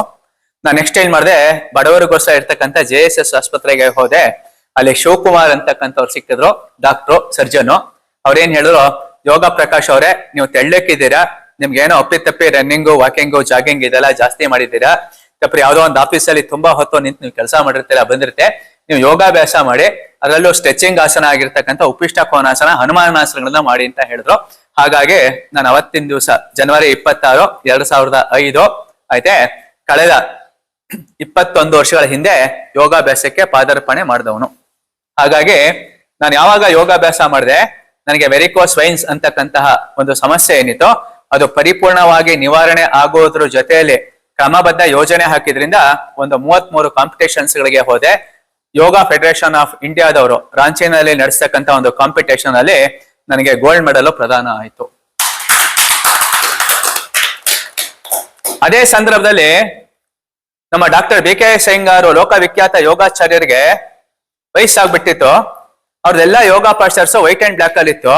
ನಾನು ನೆಕ್ಸ್ಟ್ ಏನ್ ಮಾಡಿದೆ, ಬಡವರಿಗೋಸ್ಕರ ಇರ್ತಕ್ಕಂಥ ಜೆ ಎಸ್ ಎಸ್ ಆಸ್ಪತ್ರೆಗೆ ಹೋದೆ. ಅಲ್ಲಿ ಶಿವಕುಮಾರ್ ಅಂತಕ್ಕಂಥವ್ರು ಸಿಕ್ಕಿದ್ರು ಡಾಕ್ಟ್ರು ಸರ್ಜನು ಅವ್ರೇನ್ ಹೇಳಿದ್ರು, ಯೋಗ ಪ್ರಕಾಶ್ ಅವರೇ, ನೀವು ತೆಳ್ಳಕ್ಕಿದ್ದೀರಾ? ನಿಮ್ಗೆ ಏನೋ ಅಪ್ಪಿತಪ್ಪಿ ರನ್ನಿಂಗು ವಾಕಿಂಗು ಜಾಗಿಂಗ್ ಇದೆಲ್ಲ ಜಾಸ್ತಿ ಮಾಡಿದ್ದೀರಾ? ತಪ್ಪರಿ ಯಾವ್ದೋ ಒಂದು ಆಫೀಸಲ್ಲಿ ತುಂಬಾ ಹೊತ್ತು ನಿಂತು ನೀವು ಕೆಲಸ ಮಾಡಿರ್ತೀರಾ ಬಂದಿರುತ್ತೆ ನೀವು ಯೋಗಾಭ್ಯಾಸ ಮಾಡಿ, ಅದರಲ್ಲೂ ಸ್ಟ್ರೆಚಿಂಗ್ ಆಸನ ಆಗಿರ್ತಕ್ಕಂಥ ಉಪಿಷ್ಟ ಕೋನಾಸನ ಹನುಮಾನಾಸನಗಳನ್ನ ಮಾಡಿ ಅಂತ ಹೇಳಿದ್ರು. ಹಾಗಾಗಿ ನಾನು ಅವತ್ತಿನ ದಿವಸ ಜನವರಿ ಇಪ್ಪತ್ತಾರು, ಎರಡ್ ಸಾವಿರದ ಐದು, ಆಯ್ತೆ? ಕಳೆದ ಇಪ್ಪತ್ತೊಂದು ವರ್ಷಗಳ ಹಿಂದೆ ಯೋಗಾಭ್ಯಾಸಕ್ಕೆ ಪಾದಾರ್ಪಣೆ ಮಾಡಿದವನು. ಹಾಗಾಗಿ ನಾನು ಯಾವಾಗ ಯೋಗಾಭ್ಯಾಸ ಮಾಡಿದೆ, ನನಗೆ ವೆರಿಕೋಸ್ ವೈನ್ಸ್ ಅಂತಕ್ಕಂತಹ ಒಂದು ಸಮಸ್ಯೆ ಏನಿತ್ತು, ಅದು ಪರಿಪೂರ್ಣವಾಗಿ ನಿವಾರಣೆ ಆಗೋದ್ರ ಜೊತೆಯಲ್ಲಿ ಕ್ರಮಬದ್ಧ ಯೋಜನೆ ಹಾಕಿದ್ರಿಂದ ಒಂದು ಮೂವತ್ತ್ ಮೂರು ಕಾಂಪಿಟೇಷನ್ಸ್ ಗಳಿಗೆ ಹೋದೆ. ಯೋಗ ಫೆಡರೇಷನ್ ಆಫ್ ಇಂಡಿಯಾದವರು ರಾಂಚಿನಲ್ಲಿ ನಡೆಸತಕ್ಕಂತ ಒಂದು ಕಾಂಪಿಟೇಷನ್ ಅಲ್ಲಿ ನನಗೆ ಗೋಲ್ಡ್ ಮೆಡಲ್ ಪ್ರದಾನ ಆಯಿತು. ಅದೇ ಸಂದರ್ಭದಲ್ಲಿ ನಮ್ಮ ಡಾಕ್ಟರ್ ಬಿ ಕೆ ಅವರು ಲೋಕವಿಖ್ಯಾತ ಯೋಗಾಚಾರ್ಯರಿಗೆ ವಯಸ್ಸಾಗ್ಬಿಟ್ಟಿತ್ತು. ಅವ್ರದೆಲ್ಲ yoga posters white and black ಅಲ್ಲಿ ಇತ್ತು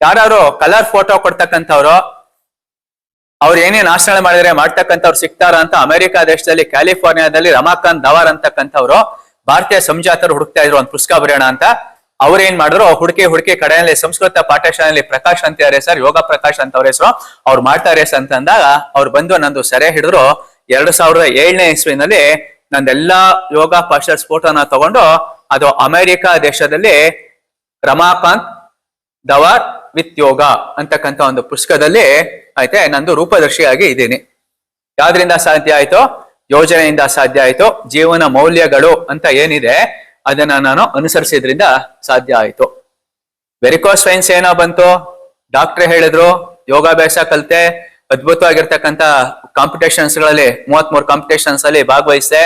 ಯಾರು ಕಲರ್ ಫೋಟೋ ಕೊಡ್ತಕ್ಕಂಥವ್ರು, ಅವ್ರು ಏನೇನ್ ನಾಶನ ಮಾಡಿದ್ರೆ ಮಾಡ್ತಕ್ಕಂಥವ್ರು ಸಿಗ್ತಾರ ಅಂತ ಅಮೆರಿಕ ದೇಶದಲ್ಲಿ ಕ್ಯಾಲಿಫೋರ್ನಿಯಾದಲ್ಲಿ ರಮಾಕಾಂತ್ ದವಾರ್ ಅಂತಕ್ಕಂಥವ್ರು ಭಾರತೀಯ ಸಂಜಾತರು ಹುಡುಕ್ತಾ ಇದ್ರು ಒಂದು ಪುಸ್ತಕ ಬರೆಯೋಣ ಅಂತ. ಅವ್ರೇನ್ ಮಾಡಿದ್ರು? ಹುಡುಕಿ ಹುಡುಕಿ ಕಡೆಯಲ್ಲಿ ಸಂಸ್ಕೃತ ಪಾಠಶಾಲೆಯಲ್ಲಿ ಪ್ರಕಾಶ್ ಅಂತ ಹೆಸರು? ಯೋಗ ಪ್ರಕಾಶ್ ಅಂತ ಅವ್ರ ಹೆಸರು. ಅವ್ರು ಮಾಡ್ತಾರೆ ಅಂತ ಅಂದಾಗ ಅವ್ರು ಬಂದು ನಂದು ಸೆರೆ ಹಿಡಿದ್ರು. ಎರಡು ಸಾವಿರದ ಏಳನೇ ಇಸ್ವಿನಲ್ಲಿ ನಂದೆಲ್ಲಾ ಯೋಗ ಪಾಶ್ಚರ್ ಸ್ಫೋಟನ ತಗೊಂಡು ಅದು ಅಮೆರಿಕ ದೇಶದಲ್ಲಿ ರಮಾಕಾಂತ್ ದವಾರ್ ವಿತ್ ಯೋಗ ಅಂತಕ್ಕಂಥ ಒಂದು ಪುಸ್ತಕದಲ್ಲಿ ಆಯ್ತೆ, ನಂದು ರೂಪದರ್ಶಿಯಾಗಿ ಇದ್ದೀನಿ. ಯಾವ್ದ್ರಿಂದ ಸಾಧ್ಯ ಆಯ್ತು? ಯೋಜನೆಯಿಂದ ಸಾಧ್ಯ ಆಯಿತು, ಜೀವನ ಮೌಲ್ಯಗಳು ಅಂತ ಏನಿದೆ, ಅದನ್ನ ನಾನು ಅನುಸರಿಸಿದ್ರಿಂದ ಸಾಧ್ಯ ಆಯಿತು. ವೆರಿಕೋಸ್ ಸೈನ್ಸ್ ಏನೋ ಬಂತು ಡಾಕ್ಟ್ರೆ ಹೇಳಿದ್ರು, ಯೋಗಾಭ್ಯಾಸ ಕಲಿತೆ, ಅದ್ಭುತವಾಗಿರ್ತಕ್ಕಂಥ ಕಾಂಪಿಟೇಷನ್ಸ್ಗಳಲ್ಲಿ ಮೂವತ್ತ್ ಮೂರು ಕಾಂಪಿಟೇಷನ್ಸ್ ಅಲ್ಲಿ ಭಾಗವಹಿಸಿದೆ,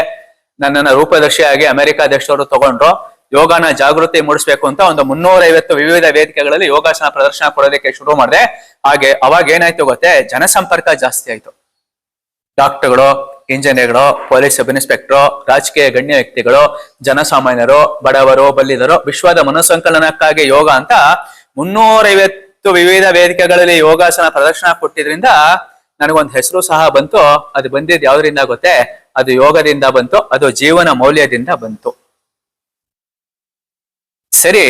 ನನ್ನನ್ನು ರೂಪದರ್ಶಿಯಾಗಿ ಅಮೆರಿಕ ದೇಶದವರು ತಗೊಂಡ್ರು. ಯೋಗನ ಜಾಗೃತಿ ಮೂಡಿಸ್ಬೇಕು ಅಂತ ಒಂದು ಮುನ್ನೂರೈವತ್ತು ವಿವಿಧ ವೇದಿಕೆಗಳಲ್ಲಿ ಯೋಗಾಸನ ಪ್ರದರ್ಶನ ಕೊಡೋದಕ್ಕೆ ಶುರು ಮಾಡಿದೆ. ಹಾಗೆ ಅವಾಗ ಏನಾಯ್ತು ಗೊತ್ತೇ, ಜನಸಂಪರ್ಕ ಜಾಸ್ತಿ ಆಯ್ತು. ಡಾಕ್ಟರ್ಗಳು ಇಂಜಿನಿಯರ್ಗಳು, ಪೊಲೀಸ್ ಸಬ್ ಇನ್ಸ್ಪೆಕ್ಟರ್ ರಾಜಕೀಯ ಗಣ್ಯ ವ್ಯಕ್ತಿಗಳು, ಜನಸಾಮಾನ್ಯರು, ಬಡವರು ಬಲ್ಲಿದರು ವಿಶ್ವದ ಮನಸ್ಸಂಕಲನಕ್ಕಾಗಿ ಯೋಗ ಅಂತ ಮುನ್ನೂರೈವತ್ತು ವಿವಿಧ ವೇದಿಕೆಗಳಲ್ಲಿ ಯೋಗಾಸನ ಪ್ರದರ್ಶನ ಕೊಟ್ಟಿದ್ರಿಂದ ನನಗೊಂದು ಹೆಸರು ಸಹ ಬಂತು. ಅದು ಬಂದಿದ್ದು ಯಾವ್ದರಿಂದ ಗೊತ್ತೇ? ಅದು ಯೋಗದಿಂದ ಬಂತು, ಅದು ಜೀವನ ಮೌಲ್ಯದಿಂದ ಬಂತು. ಸರಿ,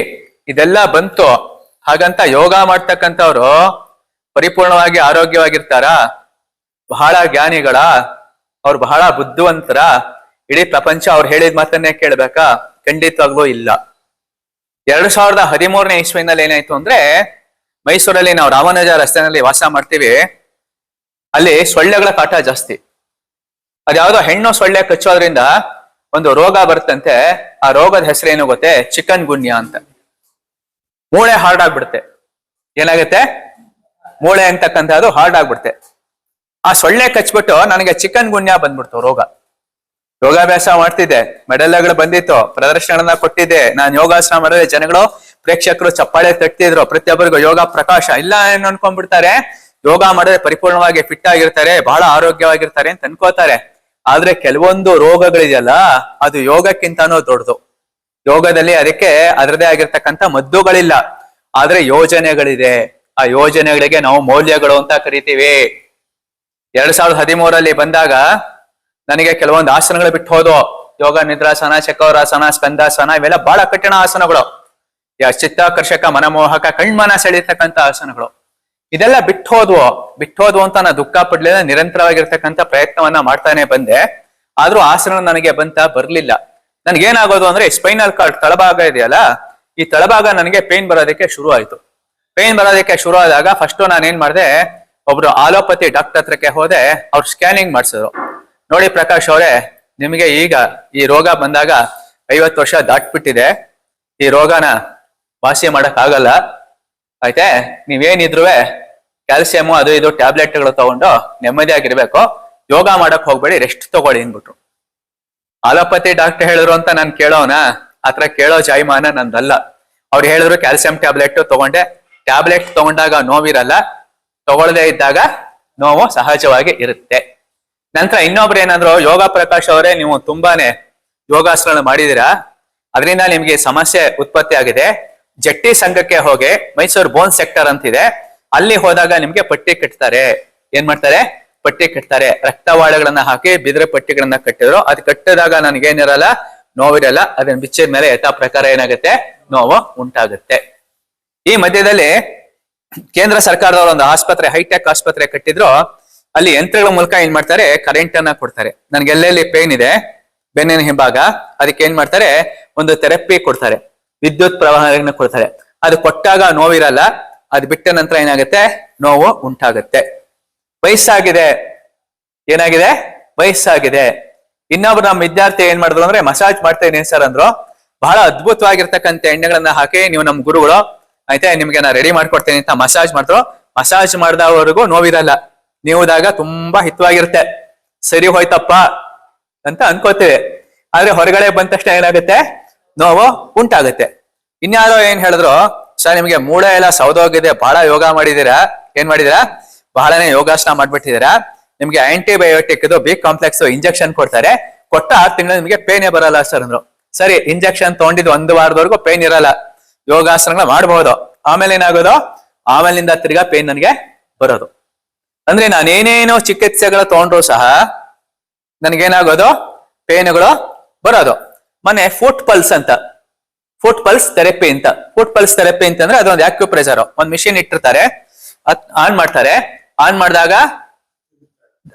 ಇದೆಲ್ಲ ಬಂತು. ಹಾಗಂತ ಯೋಗ ಮಾಡ್ತಕ್ಕಂಥವ್ರು ಪರಿಪೂರ್ಣವಾಗಿ ಆರೋಗ್ಯವಾಗಿರ್ತಾರ? ಬಹಳ ಜ್ಞಾನಿಗಳ? ಅವ್ರು ಬಹಳ ಬುದ್ಧಿವಂತರ. ಇಡೀ ಪ್ರಪಂಚ ಅವ್ರು ಹೇಳಿದ ಮಾತನ್ನೇ ಕೇಳ್ಬೇಕಾ? ಖಂಡಿತವಾಗ್ಲೂ ಇಲ್ಲ. ಎರಡು ಸಾವಿರದ ಹದಿಮೂರನೇ ಇಸ್ವಿನಲ್ಲಿ ಏನಾಯ್ತು ಅಂದ್ರೆ, ಮೈಸೂರಲ್ಲಿ ನಾವು ರಾಮನಜ ರಸ್ತೆನಲ್ಲಿ ವಾಸ ಮಾಡ್ತೀವಿ. ಅಲ್ಲಿ ಸೊಳ್ಳೆಗಳ ಕಾಟ ಜಾಸ್ತಿ. ಅದ್ಯಾವುದೋ ಹೆಣ್ಣು ಸೊಳ್ಳೆ ಕಚ್ಚೋದ್ರಿಂದ ಒಂದು ರೋಗ ಬರುತ್ತಂತೆ ಆ ರೋಗದ ಹೆಸರೇನು ಗೊತ್ತೆ? ಚಿಕನ್ ಗುನ್ಯ ಅಂತ. ಮೂಳೆ ಹಾರ್ಡ್ ಆಗ್ಬಿಡುತ್ತೆ ಏನಾಗುತ್ತೆ? ಮೂಳೆ ಅಂತಕ್ಕಂಥದ್ದು ಹಾರ್ಡ್ ಆಗ್ಬಿಡುತ್ತೆ ಆ ಸೊಳ್ಳೆ ಕಚ್ಬಿಟ್ಟು ನನಗೆ ಚಿಕನ್ ಗುಣ್ಯ ಬಂದ್ಬಿಡ್ತು, ರೋಗ. ಯೋಗಾಭ್ಯಾಸ ಮಾಡ್ತಿದ್ದೆ, ಮೆಡಲ್ಗಳು ಬಂದಿತ್ತು ಪ್ರದರ್ಶನ ಕೊಟ್ಟಿದ್ದೆ, ನಾನು ಯೋಗಾಸನ ಮಾಡಿದ್ರೆ ಜನಗಳು, ಪ್ರೇಕ್ಷಕರು ಚಪ್ಪಾಳೆ ತಟ್ಟಿದ್ರು, ಪ್ರತಿಯೊಬ್ಬರಿಗೂ ಯೋಗ ಪ್ರಕಾಶ ಇಲ್ಲ ಏನು ಅನ್ಕೊಂಡ್ಬಿಡ್ತಾರೆ. ಯೋಗ ಮಾಡಿದ್ರೆ ಪರಿಪೂರ್ಣವಾಗಿ ಫಿಟ್ ಆಗಿರ್ತಾರೆ, ಬಹಳ ಆರೋಗ್ಯವಾಗಿರ್ತಾರೆ ಅಂತ ಅನ್ಕೋತಾರೆ. ಆದ್ರೆ ಕೆಲವೊಂದು ರೋಗಗಳಿದೆಯಲ್ಲ, ಅದು ಯೋಗಕ್ಕಿಂತಾನೂ ದೊಡ್ಡದು. ಯೋಗದಲ್ಲಿ ಅದಕ್ಕೆ ಅದರದೇ ಆಗಿರ್ತಕ್ಕಂಥ ಮದ್ದುಗಳಿಲ್ಲ. ಆದ್ರೆ ಯೋಜನೆಗಳಿದೆ. ಆ ಯೋಜನೆಗಳಿಗೆ ನಾವು ಮೌಲ್ಯಗಳು ಅಂತ ಕರಿತೀವಿ. ಎರಡ್ ಸಾವಿರದ ಹದಿಮೂರಲ್ಲಿ ಬಂದಾಗ ನನಗೆ ಕೆಲವೊಂದು ಆಸನಗಳು ಬಿಟ್ಟು ಹೋದವು. ಯೋಗ, ನಿದ್ರಾಸನ, ಚಕ್ರಾಸನ, ಸ್ಕಂದಾಸನ, ಇವೆಲ್ಲ ಬಹಳ ಕಠಿಣ ಆಸನಗಳು. ಚಿತ್ತಾಕರ್ಷಕ, ಮನಮೋಹಕ, ಕಣ್ಮನ ಸೆಳೀತಕ್ಕಂಥ ಆಸನಗಳು. ಇದೆಲ್ಲ ಬಿಟ್ಟು ಹೋದ್ವು. ಬಿಟ್ಟು ಹೋದ್ವು ಅಂತ ನಾ ದುಃಖ ಪಡ್ಲಿಲ್ಲ, ನಿರಂತರವಾಗಿರ್ತಕ್ಕಂಥ ಪ್ರಯತ್ನವನ್ನ ಮಾಡ್ತಾನೆ ಬಂದೆ. ಆದ್ರೂ ಆಸನ ನನಗೆ ಬಂತ, ಬರ್ಲಿಲ್ಲ. ನನ್ಗೇನಾಗೋದು ಅಂದ್ರೆ ಸ್ಪೈನಲ್ ಕಾರ್ಡ್ ತಳಭಾಗ ಇದೆಯಲ್ಲ, ಈ ತಳಭಾಗ ನನಗೆ ಪೇನ್ ಬರೋದಕ್ಕೆ ಶುರು ಆಯ್ತು ಪೇನ್ ಬರೋದಕ್ಕೆ ಶುರು ಆದಾಗ ಫಸ್ಟ್ ನಾನು ಏನ್ ಮಾಡಿದೆ ಒಬ್ರು ಆಲೋಪತಿ ಡಾಕ್ಟರ್ ಹತ್ರಕ್ಕೆ ಹೋದೆ, ಅವ್ರು ಸ್ಕ್ಯಾನಿಂಗ್ ಮಾಡಿಸಿದ್ರು. ನೋಡಿ ಪ್ರಕಾಶ್ ಅವರೇ, ನಿಮಗೆ ಈಗ ಈ ರೋಗ ಬಂದಾಗ ಐವತ್ತು ವರ್ಷ ದಾಟ್ಬಿಟ್ಟಿದೆ. ಈ ರೋಗನ ವಾಸಿ ಮಾಡಕ್ ಆಗಲ್ಲ ಆಯ್ತೆ? ನೀವೇನಿದ್ರು ಕ್ಯಾಲ್ಸಿಯಮು ಅದು ಇದು ಟ್ಯಾಬ್ಲೆಟ್ಗಳು ತಗೊಂಡು ನೆಮ್ಮದಿಯಾಗಿರ್ಬೇಕು. ಯೋಗ ಮಾಡಕ್ ಹೋಗ್ಬೇಡಿ, ರೆಸ್ಟ್ ತಗೊಳ್ಳಿ ಅಂದ್ಬಿಟ್ರು. ಆಲೋಪತಿ ಡಾಕ್ಟರ್ ಹೇಳಿದ್ರು ಅಂತ ನಾನು ಕೇಳೋನ? ಆತರ ಕೇಳೋ ಜಾಯಮಾನ ನಂದಲ್ಲ. ಅವ್ರು ಹೇಳಿದ್ರು ಕ್ಯಾಲ್ಸಿಯಂ ಟ್ಯಾಬ್ಲೆಟ್ ತಗೊಂಡೆ. ಟ್ಯಾಬ್ಲೆಟ್ ತಗೊಂಡಾಗ ನೋವಿರಲ್ಲ ತಗೊಳ್ಳದೆ ಇದ್ದಾಗ ನೋವು ಸಹಜವಾಗಿ ಇರುತ್ತೆ. ನಂತರ ಇನ್ನೊಬ್ರು ಏನಾದ್ರು ಯೋಗ ಪ್ರಕಾಶ್ ಅವರೇ ನೀವು ತುಂಬಾನೇ ಯೋಗಾಸನ ಮಾಡಿದಿರಾ ಅದರಿಂದ ನಿಮ್ಗೆ ಸಮಸ್ಯೆ ಉತ್ಪತ್ತಿ ಆಗಿದೆ. ಜಟ್ಟಿ ಸಂಘಕ್ಕೆ ಹೋಗಿ ಮೈಸೂರು ಬೋನ್ ಸೆಕ್ಟರ್ ಅಂತಿದೆ. ಅಲ್ಲಿ ಹೋದಾಗ ನಿಮ್ಗೆ ಪಟ್ಟಿ ಕಟ್ತಾರೆ. ಏನ್ ಮಾಡ್ತಾರೆ? ಪಟ್ಟಿ ಕಟ್ತಾರೆ. ರಕ್ತವಾಳಗಳನ್ನ ಹಾಕಿ ಬಿದಿರು ಪಟ್ಟಿಗಳನ್ನ ಕಟ್ಟಿದ್ರು. ಅದು ಕಟ್ಟಿದಾಗ ನನಗೇನಿರಲ್ಲ, ನೋವಿರಲ್ಲ ಅದನ್ನ ಬಿಚ್ಚಿದ ಮೇಲೆ ಯಥಾ ಪ್ರಕಾರ ಏನಾಗುತ್ತೆ? ನೋವು ಉಂಟಾಗುತ್ತೆ. ಈ ಮಧ್ಯದಲ್ಲಿ ಕೇಂದ್ರ ಸರ್ಕಾರದವರು ಒಂದು ಆಸ್ಪತ್ರೆ ಹೈಟೆಕ್ ಆಸ್ಪತ್ರೆ ಕಟ್ಟಿದ್ರು, ಅಲ್ಲಿ ಯಂತ್ರಗಳ ಮೂಲಕ ಏನ್ ಮಾಡ್ತಾರೆ? ಕರೆಂಟ್ ಅನ್ನ ಕೊಡ್ತಾರೆ. ನನ್ಗೆ ಎಲ್ಲೆಲ್ಲಿ ಪೇನ್ ಇದೆ, ಬೆನ್ನಿನ ಹಿಂಭಾಗ, ಅದಕ್ಕೆ ಏನ್ ಮಾಡ್ತಾರೆ? ಒಂದು ಥೆರಪಿ ಕೊಡ್ತಾರೆ. ವಿದ್ಯುತ್ ಪ್ರವಾಹನ ಕೊಡ್ತಾರೆ. ಅದು ಕೊಟ್ಟಾಗ ನೋವಿರಲ್ಲ, ಅದು ಬಿಟ್ಟ ನಂತರ ಏನಾಗುತ್ತೆ? ನೋವು ಉಂಟಾಗುತ್ತೆ. ವಯಸ್ಸಾಗಿದೆ. ಏನಾಗಿದೆ? ವಯಸ್ಸಾಗಿದೆ. ಇನ್ನೊಬ್ರು ನಮ್ಮ ವಿದ್ಯಾರ್ಥಿ ಏನ್ ಮಾಡಿದ್ರು ಅಂದ್ರೆ ಮಸಾಜ್ ಮಾಡ್ತಾ ಇದೀನಿ ಸರ್ ಅಂದ್ರು. ಬಹಳ ಅದ್ಭುತವಾಗಿರ್ತಕ್ಕಂಥ ಎಣ್ಣೆಗಳನ್ನ ಹಾಕಿ, ನೀವು ನಮ್ಮ ಗುರುಗಳು ಆಯ್ತಾ, ನಿಮ್ಗೆ ನಾ ರೆಡಿ ಮಾಡ್ಕೊಡ್ತೇನೆ ಅಂತ ಮಸಾಜ್ ಮಾಡಿದ್ರು. ಮಸಾಜ್ ಮಾಡಿದವರೆಗೂ ನೋವಿರಲ್ಲ. ನೀವುದಾಗ ತುಂಬಾ ಹಿತವಾಗಿರುತ್ತೆ. ಸರಿ ಹೋಯ್ತಪ್ಪ ಅಂತ ಅನ್ಕೋತೇವೆ. ಆದ್ರೆ ಹೊರಗಡೆ ಬಂದ ತಕ್ಷಣ ಏನಾಗುತ್ತೆ? ನೋವು ಉಂಟಾಗುತ್ತೆ. ಇನ್ಯಾರೋ ಏನ್ ಹೇಳಿದ್ರು, ಸರ್, ನಿಮ್ಗೆ ಮೂಳೆ ಎಲ್ಲ ಸೌದೋಗಿದೆ ಬಹಳ ಯೋಗ ಮಾಡಿದೀರಾ? ಏನ್ ಮಾಡಿದೀರಾ? ಬಹಳನೇ ಯೋಗಾಸನ ಮಾಡ್ಬಿಟ್ಟಿದೀರಾ? ನಿಮ್ಗೆ ಆಂಟಿಬಯೋಟಿಕ್ ಇದು ಬಿ ಕಾಂಪ್ಲೆಕ್ಸ್ ಇಂಜೆಕ್ಷನ್ ಕೊಡ್ತಾರೆ. ಕೊಟ್ಟ ಆರು ತಿಂಗಳು ನಿಮ್ಗೆ ಪೇನೇ ಬರಲ್ಲ, ಸರ್ ಅಂದ್ರು. ಸರಿ ಇಂಜೆಕ್ಷನ್ ತಗೊಂಡಿದ್ದು ಒಂದು ವಾರದವರೆಗೂ ಪೇನ್ ಇರಲ್ಲ. ಯೋಗಾಸನಗಳನ್ನ ಮಾಡಬಹುದು ಆಮೇಲೆ ಏನಾಗೋದು? ಆಮೇಲಿಂದ ತಿರ್ಗಾ ಪೇನ್ ನನಗೆ ಬರೋದು. ಅಂದ್ರೆ ನಾನೇನೇನೋ ಚಿಕಿತ್ಸೆಗಳು ತಗೊಂಡ್ರು ಸಹ ನನಗೇನಾಗೋದು? ಪೇನ್ಗಳು ಬರೋದು. ಮೊನ್ನೆ ಫುಟ್ ಪಲ್ಸ್ ಅಂತ. ಫುಟ್ ಪಲ್ಸ್ ಥೆರಪಿ ಅಂತ. ಫುಟ್ ಪಲ್ಸ್ ಥೆರಪಿ ಅಂತಂದ್ರೆ ಅದೊಂದು ಆಕ್ಯುಪ್ರೆಸರ್ ಒಂದ್ ಮಿಷಿನ್ ಇಟ್ಟಿರ್ತಾರೆ. ಆನ್ ಮಾಡ್ತಾರೆ. ಆನ್ ಮಾಡಿದಾಗ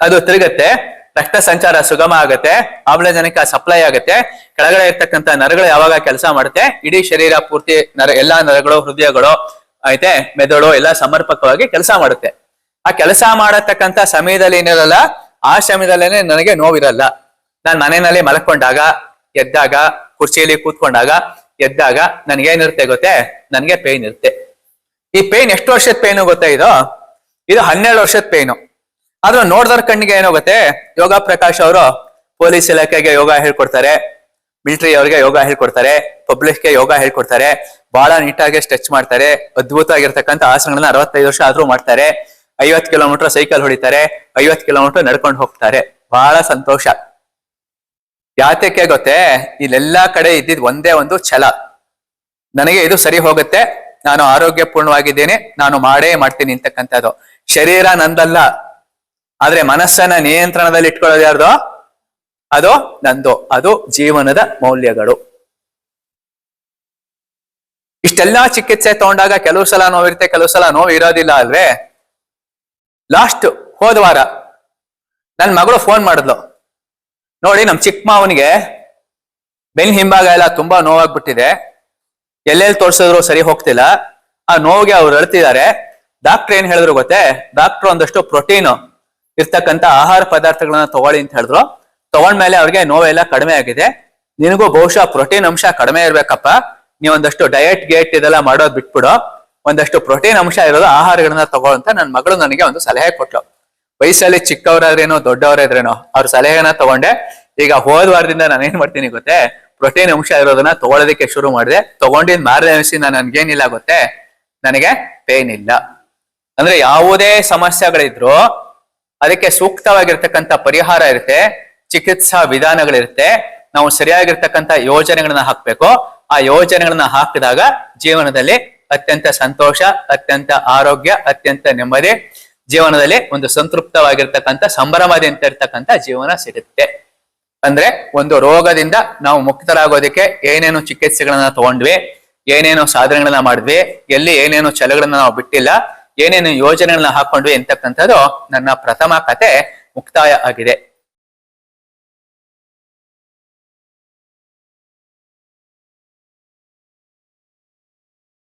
ಅದು ತಿರುಗತ್ತೆ. ರಕ್ತ ಸಂಚಾರ ಸುಗಮ ಆಗುತ್ತೆ. ಆಮ್ಲಜನಕ ಸಪ್ಲೈ ಆಗುತ್ತೆ. ಕೆಳಗಡೆ ಇರ್ತಕ್ಕಂತ ನರಗಳು ಯಾವಾಗ ಕೆಲಸ ಮಾಡುತ್ತೆ? ಇಡೀ ಶರೀರ ಪೂರ್ತಿ ನರ, ಎಲ್ಲಾ ನರಗಳು, ಹೃದಯಗಳು, ಐತೆ, ಮೆದುಳು ಎಲ್ಲ ಸಮರ್ಪಕವಾಗಿ ಕೆಲಸ ಮಾಡುತ್ತೆ. ಆ ಕೆಲಸ ಮಾಡತಕ್ಕಂತ ಸಮಯದಲ್ಲಿ ಏನಿರಲ್ಲ, ಆ ಸಮಯದಲ್ಲೇನೆ ನನಗೆ ನೋವಿರಲ್ಲ. ನಾನ್ ಮನೆಯಲ್ಲಿ ಮಲಕೊಂಡಾಗ, ಎದ್ದಾಗ, ಕುರ್ಚಿಯಲ್ಲಿ ಕೂತ್ಕೊಂಡಾಗ, ಎದ್ದಾಗ ನನ್ಗೇನಿರುತ್ತೆ ಗೊತ್ತೆ? ನನ್ಗೆ ಪೇನ್ ಇರುತ್ತೆ. ಈ ಪೇನ್ ಎಷ್ಟು ವರ್ಷದ ಪೇನು ಗೊತ್ತಾ ಇದು? ಇದು ಹನ್ನೆರಡು ವರ್ಷದ ಪೇನು ಆದ್ರೂ ನೋಡ್ದವ್ರ ಕಣ್ಣಿಗೆ ಏನೋ ಗೊತ್ತೆ? ಯೋಗ ಪ್ರಕಾಶ್ ಅವರು ಪೊಲೀಸ್ ಇಲಾಖೆಗೆ ಯೋಗ ಹೇಳ್ಕೊಡ್ತಾರೆ. ಮಿಲಿಟರಿ ಅವ್ರಿಗೆ ಯೋಗ ಹೇಳ್ಕೊಡ್ತಾರೆ ಪಬ್ಲಿಕ್ಗೆ ಯೋಗ ಹೇಳ್ಕೊಡ್ತಾರೆ ಬಹಳ ನೀಟಾಗಿ ಸ್ಟ್ರೆಚ್ ಮಾಡ್ತಾರೆ ಅದ್ಭುತ ಆಗಿರ್ತಕ್ಕಂಥ ಆಸನಗಳನ್ನ ಅರವತ್ತೈದು ವರ್ಷ ಆದ್ರೂ ಮಾಡ್ತಾರೆ ಐವತ್ ಕಿಲೋಮೀಟರ್ ಸೈಕಲ್ ಹೊಡಿತಾರೆ ಐವತ್ ಕಿಲೋಮೀಟರ್ ನಡ್ಕೊಂಡು ಹೋಗ್ತಾರೆ. ಬಹಳ ಸಂತೋಷ. ಯಾತಕ್ಕೆ ಗೊತ್ತೇ? ಇಲ್ಲೆಲ್ಲಾ ಕಡೆ ಇದ್ದಿದ್ ಒಂದೇ ಒಂದು ಛಲ. ನನಗೆ ಇದು ಸರಿ ಹೋಗುತ್ತೆ, ನಾನು ಆರೋಗ್ಯಪೂರ್ಣವಾಗಿದ್ದೇನೆ, ನಾನು ಮಾಡೇ ಮಾಡ್ತೀನಿ ಅಂತಕ್ಕಂಥದ್ದು. ಶರೀರ ನಂದಲ್ಲ, ಆದ್ರೆ ಮನಸ್ಸನ್ನ ನಿಯಂತ್ರಣದಲ್ಲಿ ಇಟ್ಕೊಳ್ಳೋದು ಯಾರ್ದು? ಅದು ನಂದು, ಅದು ಜೀವನದ ಮೌಲ್ಯಗಳು. ಇಷ್ಟೆಲ್ಲಾ ಚಿಕಿತ್ಸೆ ತಗೊಂಡಾಗ ಕೆಲವು ಸಲ ನೋವಿರುತ್ತೆ, ಕೆಲವು ಸಲ ನೋವು ಇರೋದಿಲ್ಲ ಅಲ್ವೇ? ಲಾಸ್ಟ್ ಹೋದ ವಾರ ನನ್ನ ಮಗಳು ಫೋನ್ ಮಾಡಿದ್ಲು. ನೋಡಿ ನಮ್ ಚಿಕ್ಕ ಮಾವನಿಗೆ ಬೆನ್ ಹಿಂಭಾಗ ಎಲ್ಲ ತುಂಬಾ ನೋವಾಗ್ಬಿಟ್ಟಿದೆ. ಎಲ್ಲೆಲ್ಲಿ ತೋರಿಸಿದ್ರು ಸರಿ ಹೋಗ್ತಿಲ್ಲ. ಆ ನೋವಿಗೆ ಅವ್ರು ಅಳ್ತಿದ್ದಾರೆ. ಡಾಕ್ಟರ್ ಏನ್ ಹೇಳಿದ್ರು ಗೊತ್ತೇ? ಡಾಕ್ಟರ್ ಒಂದಷ್ಟು ಪ್ರೋಟೀನ್ ಇರ್ತಕ್ಕಂತ ಆಹಾರ ಪದಾರ್ಥಗಳನ್ನ ತಗೊಳ್ಳಿ ಅಂತ ಹೇಳಿದ್ರು. ತಗೊಂಡ್ಮೇಲೆ ಅವ್ರಿಗೆ ನೋವೆಲ್ಲ ಕಡಿಮೆ ಆಗಿದೆ. ನಿನಗೂ ಬಹುಶಃ ಪ್ರೋಟೀನ್ ಅಂಶ ಕಡಿಮೆ ಇರ್ಬೇಕಪ್ಪ. ನೀವೊಂದಷ್ಟು ಡಯಟ್ ಗೇಟ್ ಇದೆಲ್ಲ ಮಾಡೋದು ಬಿಟ್ಬಿಡು. ಒಂದಷ್ಟು ಪ್ರೋಟೀನ್ ಅಂಶ ಇರೋದು ಆಹಾರಗಳನ್ನ ತಗೋ ಅಂತ ನನ್ನ ಮಗಳು ನನಗೆ ಒಂದು ಸಲಹೆ ಕೊಟ್ಲು. ವಯಸ್ಸಲ್ಲಿ ಚಿಕ್ಕವರಾದ್ರೇನೋ, ದೊಡ್ಡವರಾದ್ರೇನೋ, ಅವ್ರ ಸಲಹೆನ ತಗೊಂಡೆ. ಈಗ ಹೋದ ವಾರದಿಂದ ನಾನು ಏನ್ ಮಾಡ್ತೀನಿ ಗೊತ್ತೇ? ಪ್ರೋಟೀನ್ ಅಂಶ ಇರೋದನ್ನ ತಗೊಳ್ಳೋದಕ್ಕೆ ಶುರು ಮಾಡಿದೆ. ತಗೊಂಡಿದ್ ಮಾರನೇ ದಿವಸ ನನ್ಗೇನಿಲ್ಲ ಗೊತ್ತೇ? ನನಗೆ ಪೇನ್ ಇಲ್ಲ. ಅಂದ್ರೆ ಯಾವುದೇ ಸಮಸ್ಯೆಗಳಿದ್ರು ಅದಕ್ಕೆ ಸೂಕ್ತವಾಗಿರ್ತಕ್ಕಂಥ ಪರಿಹಾರ ಇರುತ್ತೆ. ಚಿಕಿತ್ಸಾ ವಿಧಾನಗಳಿರುತ್ತೆ. ನಾವು ಸರಿಯಾಗಿರ್ತಕ್ಕಂಥ ಯೋಜನೆಗಳನ್ನ ಹಾಕ್ಬೇಕು. ಆ ಯೋಜನೆಗಳನ್ನ ಹಾಕಿದಾಗ ಜೀವನದಲ್ಲಿ ಅತ್ಯಂತ ಸಂತೋಷ, ಅತ್ಯಂತ ಆರೋಗ್ಯ, ಅತ್ಯಂತ ನೆಮ್ಮದಿ, ಜೀವನದಲ್ಲಿ ಒಂದು ಸಂತೃಪ್ತವಾಗಿರ್ತಕ್ಕಂಥ, ಸಂಭ್ರಮದಿಂದ ಇರ್ತಕ್ಕಂಥ ಜೀವನ ಸಿಗುತ್ತೆ. ಅಂದ್ರೆ ಒಂದು ರೋಗದಿಂದ ನಾವು ಮುಕ್ತರಾಗೋದಕ್ಕೆ ಏನೇನು ಚಿಕಿತ್ಸೆಗಳನ್ನ ತಗೊಂಡ್ವಿ, ಏನೇನು ಸಾಧನೆಗಳನ್ನ ಮಾಡಿದ್ವಿ, ಎಲ್ಲಿ ಏನೇನು ಛಲಗಳನ್ನ ನಾವು ಬಿಟ್ಟಿಲ್ಲ, ಏನೇನು ಯೋಜನೆಗಳನ್ನ ಹಾಕೊಂಡ್ವಿ ಅಂತಕ್ಕಂಥದ್ದು ನನ್ನ ಪ್ರಥಮ ಕತೆ ಮುಕ್ತಾಯ ಆಗಿದೆ.